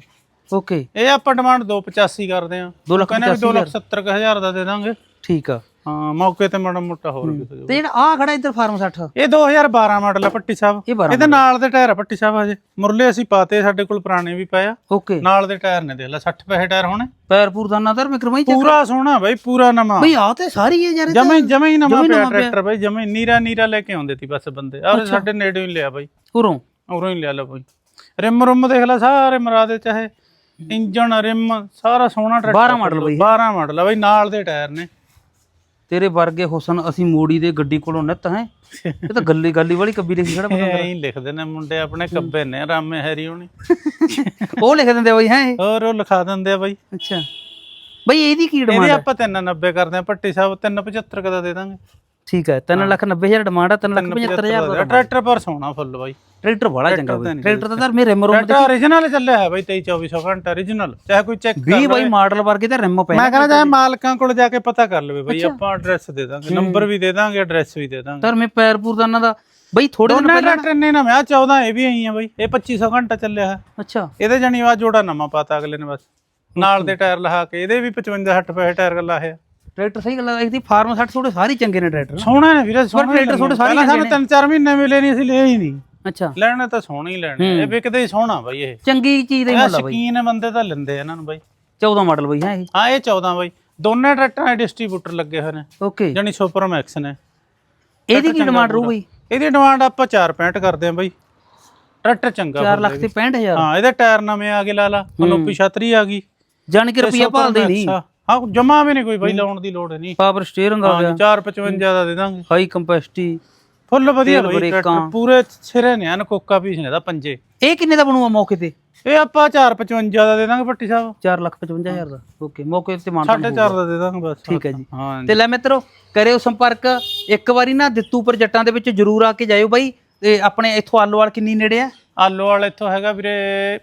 A: ਓਕੇ।
B: ਇਹ ਆਪਾਂ ਡਿਮਾਂਡ 285 ਕਰਦੇ ਆ।
A: ਦੋ ਲੱਖ
B: ਕਹਿੰਦੇ ਵੀ 270000 ਦਾ ਦੇ ਦਾਂਗੇ।
A: ਠੀਕ ਆ।
B: ਹਾਂ ਮੌਕੇ ਤੇ ਮਾੜਾ ਮੋਟਾ ਹੋਰ ਵੀ ਹੋ ਜਾਊ।
A: ਤੇ ਜਿਹੜਾ ਆ ਖੜਾ ਇੱਧਰ ਫਾਰਮ 60
B: ਇਹ 2012 ਮਾਡਲ ਆ ਪੱਟੀ ਸਾਹਿਬ।
A: ਇਹ 12
B: ਇਹਦੇ ਨਾਲ ਦੇ ਟਾਇਰ ਆ ਪੱਟੀ ਸਾਹਿਬ ਹਜੇ। ਮੁਰਲੇ ਅਸੀਂ ਪਾਤੇ ਸਾਡੇ ਕੋਲ ਪੁਰਾਣੇ ਵੀ ਪਏ ਆ।
A: ਓਕੇ।
B: ਨਾਲ ਦੇ ਟਾਇਰ ਨੇ ਦੇਖ ਲੈ 60 ਪੈਸੇ ਟਾਇਰ ਹੋਣੇ।
A: ਪੈਰ ਪੂਰਦਾਨਾ ਧਰ ਮੈਂ ਕਰਵਾਈ ਚੱਕ।
B: ਪੂਰਾ ਸੋਹਣਾ ਬਾਈ ਪੂਰਾ ਨਵਾਂ।
A: ਬਈ ਆ ਤੇ ਸਾਰੀ ਹੈ ਯਾਰ ਇਹ ਤਾਂ।
B: ਜਮੇ ਜਮੇ ਹੀ ਨਵਾਂ ਪਿਆ। ਟਰੈਕਟਰ ਬਾਈ ਜਮੇ ਨੀਰਾ ਨੀਰਾ ਲੈ ਕੇ ਆਉਂਦੇ ਸੀ ਬਸ ਬੰਦੇ। ਆਹ ਸਾਡੇ ਨੇੜੇ ਹੀ ਲਿਆ ਬਾਈ।
A: ਉਰੋਂ?
B: ਉਰੋਂ ਹੀ ਲਿਆ ਲਓ ਬਾਈ। ਰਿਮ ਰੁਮ ਦੇਖ ਲੈ ਸਾਰੇ ਮਰਾ ਦੇ ਚਾਹੇ। ਇੰਜਨ ਰਿਮ ਸਾਰਾ ਸੋਹਣਾ ਟਰੈਕਟਰ
A: 12 ਮਾਡਲ ਬਈ
B: 12 ਮਾਡਲ ਆ ਬਾਈ ਨਾਲ ਦੇ ਟਾਇਰ ਨੇ।
A: ਤੇਰੇ ਵਰਗੇ ਹੁਸਨ ਅਸੀਂ ਮੋੜੀ ਦੇ ਗੱਡੀ ਕੋਲੋਂ ਨਿੱਤ ਹੈ। ਇਹ ਤਾਂ ਗੱਲੀ ਗੱਲੀ ਵਾਲੀ ਕੱਬੀ ਲਿਖੀ ਖੜਾ
B: ਇਹ ਐਂ ਲਿਖਦੇ ਨੇ ਮੁੰਡੇ ਆਪਣੇ ਕੱਬੇ ਨੇ ਰਾਮੇ ਹੈਰੀ ਹੋਣੀ।
A: ਉਹ ਲਿਖ ਦਿੰਦੇ ਬਈ ਹੈ
B: ਹੋਰ ਉਹ ਲਿਖਾ ਦਿੰਦੇ ਆ ਬਾਈ।
A: ਅੱਛਾ। ਬਈ ਇਹਦੀ ਕੀ
B: ਇਹਦੀ
A: ਡਿਮਾਂਡ
B: ਆਪਾਂ 390 ਕਰਦੇ ਆ ਪੱਟੀ ਸਾਹਿਬ 375 ਕਦਾ ਦੇ ਦਾਂਗੇ।
A: ਠੀਕ ਹੈ 3 ਲੱਖ 90 ਹਜ਼ਾਰ ਡਿਮਾਂਡ ਆ 3 ਲੱਖ 75000 ਦਾ
B: ਟਰੈਕਟਰ ਪਰ ਸੋਹਣਾ ਫੁੱਲ ਬਾਈ।
A: ਟਰੈਕਟਰ ਬੜਾ ਚੰਗਾ ਬਈ। ਟਰੈਕਟਰ ਤਾਂ ਧਰ ਮੇਰੇ ਰਿਮ ਰੋਮ
B: ਟਰੈਕਟਰ origignal ਚੱਲਿਆ ਹੈ ਬਾਈ 23 2400 ਘੰਟਾ origignal ਚਾਹੇ ਕੋਈ ਚੈੱਕ ਕਰ
A: 20 ਬਾਈ ਮਾਡਲ ਵਰਗੇ ਤੇ ਰਿਮ ਪੈ
B: ਮੈਂ ਕਹਿੰਦਾ ਚਾਹੇ ਮਾਲਕਾਂ ਕੋਲ ਜਾ ਕੇ ਪਤਾ ਕਰ ਲਵੇ ਬਈ ਆਪਾਂ ਐਡਰੈਸ ਦੇ ਦਾਂਗੇ ਨੰਬਰ ਵੀ ਦੇ ਦਾਂਗੇ ਐਡਰੈਸ ਵੀ ਦੇ ਦਾਂਗੇ।
A: ਧਰ ਮੈਂ ਪੈਰ ਪੂਰਦਾਨਾ ਦਾ ਬਈ ਥੋੜੇ ਦਿਨ
B: ਟਰੈਕਟਰ ਨੇ ਨਾ ਮੈਂ 14 ਇਹ ਵੀ ਆਈ ਆ ਬਈ ਇਹ 2500 ਘੰਟਾ ਚੱਲਿਆ ਹੈ।
A: ਅੱਛਾ।
B: ਇਹਦੇ ਜਣੀ ਵਾ ਜੋੜਾ ਨਵਾਂ ਪਾਤਾ ਅਗਲੇ ਨੇ ਬਸ। ਨਾਲ ਦੇ ਟਾਇਰ ਲਹਾ ਕੇ ਇਹਦੇ ਵੀ 55 60 ਪੈਸੇ ਟਾਇਰ ਲਾਹੇ ਆ
A: ਟਰੈਕਟਰ ਸਹੀ ਗੱਲ ਹੈ ਇਹਦੀ ਫਾਰਮ 60 ਥੋੜੇ ਸਾਰੇ ਚੰਗੇ ਨੇ ਟਰੈਕਟਰ।
B: ਸੋਹਣਾ ਨੇ ਵੀਰੇ ਸੋਹਣਾ
A: ਟਰੈਕਟਰ ਤੁਹਾਡੇ ਸਾਰੇ
B: ਪਹਿਲਾਂ ਸਾਨੂੰ ਤਿੰਨ ਚਾਰ ਮਹੀਨੇ ਮਿਲੇ ਨਹੀਂ ਅਸੀਂ ਲਿਆ ਹੀ ਨਹੀਂ।
A: ਅੱਛਾ।
B: ਲੈਣੇ ਤਾਂ ਸੋਹਣੇ ਹੀ ਲੈਣੇ ਇਹ ਵਿਕਦੇ ਹੀ ਸੋਹਣਾ ਬਾਈ ਇਹ।
A: ਚੰਗੀ ਚੀਜ਼ ਦਾ ਹੀ ਆ ਬਈ।
B: ਸ਼ਕੀਨ ਬੰਦੇ ਤਾਂ ਲੈਂਦੇ ਇਹਨਾਂ ਨੂੰ ਬਾਈ।
A: 14 ਮਾਡਲ ਬਈ ਹੈ ਇਹ।
B: ਹਾਂ ਇਹ 14 ਬਾਈ। ਦੋਨੇ ਟਰੈਕਟਰਾਂ ਦੇ ਡਿਸਟ੍ਰੀਬਿਊਟਰ ਲੱਗੇ ਹੋਏ ਨੇ।
A: ਓਕੇ।
B: ਜਾਨੀ ਸੁਪਰ ਮੈਕਸ ਨੇ।
A: ਇਹਦੀ ਕੀ ਡਿਮਾਂਡ ਰਹੂ ਬਈ?
B: ਇਹਦੀ ਡਿਮਾਂਡ ਆਪਾਂ 465 ਕਰਦੇ ਆ ਬਾਈ। ਟਰੈਕਟਰ ਚੰਗਾ
A: 4 ਲੱਖ ਤੇ 65000
B: ਹਾਂ ਇਹਦੇ ਟਾਇਰ ਨਵੇਂ ਆ ਗਏ ਲਾ ਲਾ। ਮਨੋਪੀ ਛਤਰੀ ਆ ਗਈ।
A: ਜਾਣ ਕੇ ਰੁਪਿਆ ਭਾਲਦੇ ਨਹੀਂ।
B: ਹਾਂ ਜਮਾ ਵੀ ਨਹੀਂ ਕੋਈ ਬਾਈ ਲਾਉਣ ਦੀ ਲੋੜ ਨਹੀਂ।
A: ਪਾਵਰ ਸਟੀਅਰਿੰਗ ਆ ਗਿਆ।
B: 455 ਦਾ ਦੇ ਦਾਂਗੇ।
A: ਹਾਈ ਕੰਪੈਸਿਟੀ
B: ਫੁੱਲ ਵਧੀਆ ਬਾਈ ਪੂਰੇ ਸਿਰੇ ਨੇ ਹਨ ਕੋਕਾ ਪੀਸ ਨੇ ਦਾ ਪੰਜੇ।
A: ਇਹ ਕਿੰਨੇ ਦਾ ਬਣੂਗਾ ਮੌਕੇ ਤੇ?
B: ਇਹ ਆਪਾਂ 455 ਦਾ ਦੇ ਦਾਂਗੇ ਪੱਟੀ ਸਾਹਿਬ।
A: 4 ਲੱਖ 55000 ਦਾ। ਓਕੇ ਮੌਕੇ ਤੇ ਮਾਨ
B: 4.5 ਦਾ ਦੇ ਦਾਂਗੇ ਬਸ
A: ਠੀਕ ਹੈ ਜੀ। ਤੇ ਲੈ ਮਿੱਤਰੋ ਕਰਿਓ ਸੰਪਰਕ। ਇੱਕ ਵਾਰੀ ਨਾ ਦਿੱਤੂਪੁਰ ਜੱਟਾਂ ਦੇ ਵਿੱਚ ਜਰੂਰ ਆ ਕੇ ਜਾਇਓ ਬਾਈ। ਤੇ ਆਪਣੇ ਇੱਥੋਂ ਆਲੋਵਾਲ ਕਿੰਨੀ ਨੇੜੇ ਆ?
B: ਆਲੋ ਵਾਲਾ ਇੱਥੋਂ ਹੈਗਾ ਵੀਰੇ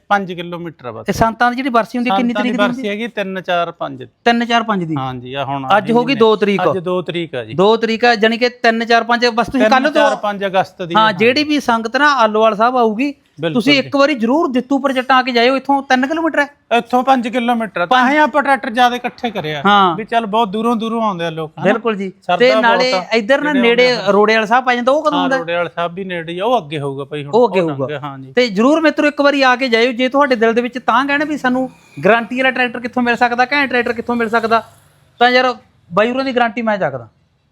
B: 5 ਕਿਲੋਮੀਟਰ ਆ ਬਸ।
A: ਤੇ ਸੰਤਾਂ ਦੀ ਜਿਹੜੀ ਬਰਸੀ ਹੁੰਦੀ ਕਿੰਨੀ ਤਰੀਕ ਦੀ
B: ਬਰਸੀ ਹੈਗੀ 3 4 5
A: 3 4 5 ਦੀ।
B: ਹਾਂਜੀ ਆ ਹੁਣ
A: ਅੱਜ ਹੋ ਗਈ 2 ਤਰੀਕ।
B: ਅੱਜ 2 ਤਰੀਕ ਆ ਜੀ।
A: 2 ਤਰੀਕ ਆ ਜਾਨੀ ਕਿ 3 4 5 ਬਸ ਤੁਸੀਂ ਕੱਲ ਤੋਂ
B: 4 5 ਅਗਸਤ ਦੀ
A: ਹਾਂ ਜਿਹੜੀ ਵੀ ਸੰਗਤ ਨਾ ਆਲੋਵਾਲ ਸਾਹਿਬ ਆਊਗੀ ਤੁਸੀਂ ਇੱਕ ਵਾਰੀ ਜ਼ਰੂਰ ਦਿੱਤੂ ਪਰ ਜੱਟਾਂ ਆ ਕੇ ਜਾਇਓ ਇੱਥੋਂ 3 ਕਿਲੋਮੀਟਰ ਹੈ
B: ਇੱਥੋਂ 5 ਕਿਲੋਮੀਟਰ ਆ। ਤਾਂ ਹੀ ਆਪਾਂ ਟਰੈਕਟਰ ਜ਼ਿਆਦਾ ਇਕੱਠੇ ਕਰਿਆ
A: ਹਾਂ
B: ਵੀ ਚੱਲ ਬਹੁਤ ਦੂਰੋਂ ਦੂਰੋਂ ਆਉਂਦੇ ਆ ਲੋਕ ਹਨਾ।
A: ਬਿਲਕੁਲ ਜੀ
B: ਸਰਦਾ
A: ਤੇ
B: ਬਹੁਤ
A: ਨਾਲੇ
B: ਆ।
A: ਇੱਧਰ ਨਾ ਨੇੜੇ ਰੋੜੇ ਵਾਲਾ ਸਾਹਿਬ ਆ ਜਾਂਦਾ ਉਹ ਕਦੋਂ
B: ਹਾਂ
A: ਹੁੰਦਾ
B: ਰੋੜੇ ਵਾਲਾ ਸਾਹਿਬ ਵੀ ਨੇੜੇ ਹੀ ਆ ਉਹ ਅੱਗੇ ਹੋਊਗਾ ਭਾਈ ਹੁਣ
A: ਉਹ ਅੱਗੇ
B: ਲੰਘ
A: ਹੋਊਗਾ।
B: ਗਿਆ, ਹਾਂ ਜੀ
A: ਤੇ ਜਰੂਰ ਮਿੱਤਰੋ ਇੱਕ ਵਾਰੀ ਆ ਕੇ ਜਾਇਓ ਜੇ ਤੁਹਾਡੇ ਦਿਲ ਦੇ ਵਿੱਚ ਤਾਂ ਕਹਿਣਾ ਵੀ ਸਾਨੂੰ ਗਾਰੰਟੀ ਵਾਲਾ ਟਰੈਕਟਰ ਕਿੱਥੋਂ ਮਿਲ ਸਕਦਾ ਘੈਂਟ ਟਰੈਕਟਰ ਕਿੱਥੋਂ ਮਿਲ ਸਕਦਾ ਤਾਂ ਯਾਰ ਬਾਈ ਹੋਰਾਂ ਦੀ ਗਾਰੰਟੀ ਮੈਂ ਚੱਕਦਾ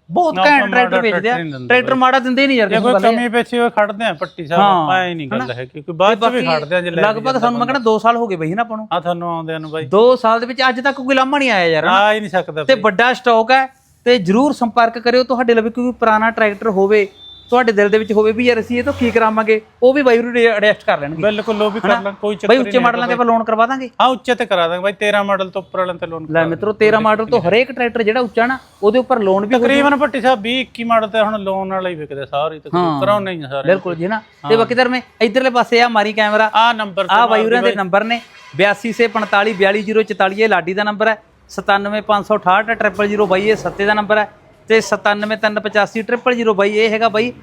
A: ਬਹੁਤ ਘੈਂਟ ਟਰੈਕਟਰ ਵੇਚਦੇ ਆ।
B: ਟਰੈਕਟਰ
A: ਮਾੜਾ ਦਿੰਦੇ ਨਹੀਂ ਯਾਰ ਕਿਸੇ
B: ਕੋਈ। ਕਮੀ ਪੇਛੀ ਹੋਏ ਖੜਦੇ ਆ ਪੱਟੀ ਸਾਹਿਬ ਇਹ ਨਹੀਂ ਗੱਲ ਹੈ ਕਿਉਂਕਿ ਬਾਅਦ ਚ ਵੀ ਖੜਦੇ ਆ ਜੇ
A: ਲਗਭਗ ਸਾਨੂੰ ਮੈਂ ਕਹਿੰਦਾ 2 ਸਾਲ ਹੋ ਗਏ ਬਈ ਨਾ ਆਪਾਂ ਨੂੰ।
B: ਆ ਤੁਹਾਨੂੰ ਆਉਂਦਿਆਂ ਨੂੰ ਬਾਈ।
A: 2 ਸਾਲ ਦੇ ਵਿੱਚ ਅੱਜ ਤੱਕ ਕੋਈ ਲਾਮਾ ਨਹੀਂ ਆਇਆ ਯਾਰ
B: ਆ ਹੀ ਨਹੀਂ ਸਕਦਾ
A: ਤੇ ਵੱਡਾ ਸਟਾਕ ਹੈ ਤੇ ਜਰੂਰ ਸੰਪਰਕ ਕਰਿਓ ਤੁਹਾਡੇ ਲਈ ਕੋਈ ਪੁਰਾਣਾ ਟਰੈਕਟਰ ਹੋਵੇ ਤੁਹਾਡੇ ਦਿਲ ਦੇ ਵਿੱਚ ਹੋਵੇ ਵੀ ਯਾਰ ਅਸੀਂ ਇਹ ਤੋਂ ਕੀ ਕਰਾਵਾਂਗੇ ਉਹ ਵੀ ਬਾਈ ਨੂੰ ਐਡਜਸਟ ਕਰ ਲੈਣਗੇ।
B: ਬਿਲਕੁਲ ਉਹ ਵੀ ਕਰ ਲਾਂ ਕੋਈ ਚੱਕਰ
A: ਬਾਈ
B: ਨਹੀਂ
A: ਉੱਚੇ ਮਾਡਲਾਂ ਤੇ ਆਪਾਂ ਲੋਨ ਕਰਵਾ ਦਾਂਗੇ।
B: ਹਾਂ ਉੱਚੇ ਤੇ ਕਰਾ ਦਾਂਗੇ ਬਾਈ 13 ਮਾਡਲ ਤੋਂ ਉੱਪਰ ਵਾਲਿਆਂ ਤੇ ਲੋਨ
A: ਲੈ ਮਿੱਤਰੋ 13 ਮਾਡਲ ਤੋਂ ਹਰੇਕ ਟਰੈਕਟਰ ਜਿਹੜਾ ਉੱਚਾ ਨਾ ਉਹਦੇ ਉੱਪਰ ਲੋਨ ਵੀ
B: ਤਕਰੀਬਨ ਭੱਟੀ ਸਾਹਿਬ 20 21 ਮਾਡਲ ਤੇ ਹੁਣ ਲੋਨ ਵਾਲਾ ਹੀ ਵਿਕਦੇ ਸਾਰੇ ਤਕਰੀਬਨ ਕਰਾਉਣੇ ਹੀ ਸਾਰੇ।
A: ਬਿਲਕੁਲ ਜੀ ਨਾ ਤੇ ਬਾਕੀ ਦਰ ਮੈਂ ਇਧਰਲੇ ਪਾਸੇ ਆ ਮਾਰੀ ਕੈਮਰਾ
B: ਆ ਨੰਬਰ
A: ਆ ਬਾਈ ਹੋਰਾਂ ਦੇ ਨੰਬਰ ਨੇ। 82 ਸੇ 45 42044 ਇਹ ਲਾਡੀ ਦਾ ਨੰਬਰ ਹੈ। 97568 000 ਬਾਈ ਇਹ ਸੱਤੇ ਦਾ ਨੰਬਰ ਹੈ। ਤੇ 97385 000 ਬਾਈ, ਇਹ ਹੈਗਾ ਬਾਈ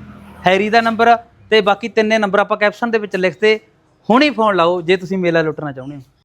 A: ਹੈਰੀ ਦਾ ਨੰਬਰ ਤੇ ਬਾਕੀ ਤਿੰਨੇ ਨੰਬਰ ਆਪਾਂ ਕੈਪਸ਼ਨ ਦੇ ਵਿੱਚ ਲਿਖਤੇ। ਹੁਣੀ ਫੋਨ ਲਾਓ ਜੇ ਤੁਸੀਂ ਮੇਲਾ ਲੁੱਟਣਾ ਚਾਹੁੰਦੇ ਹੋ।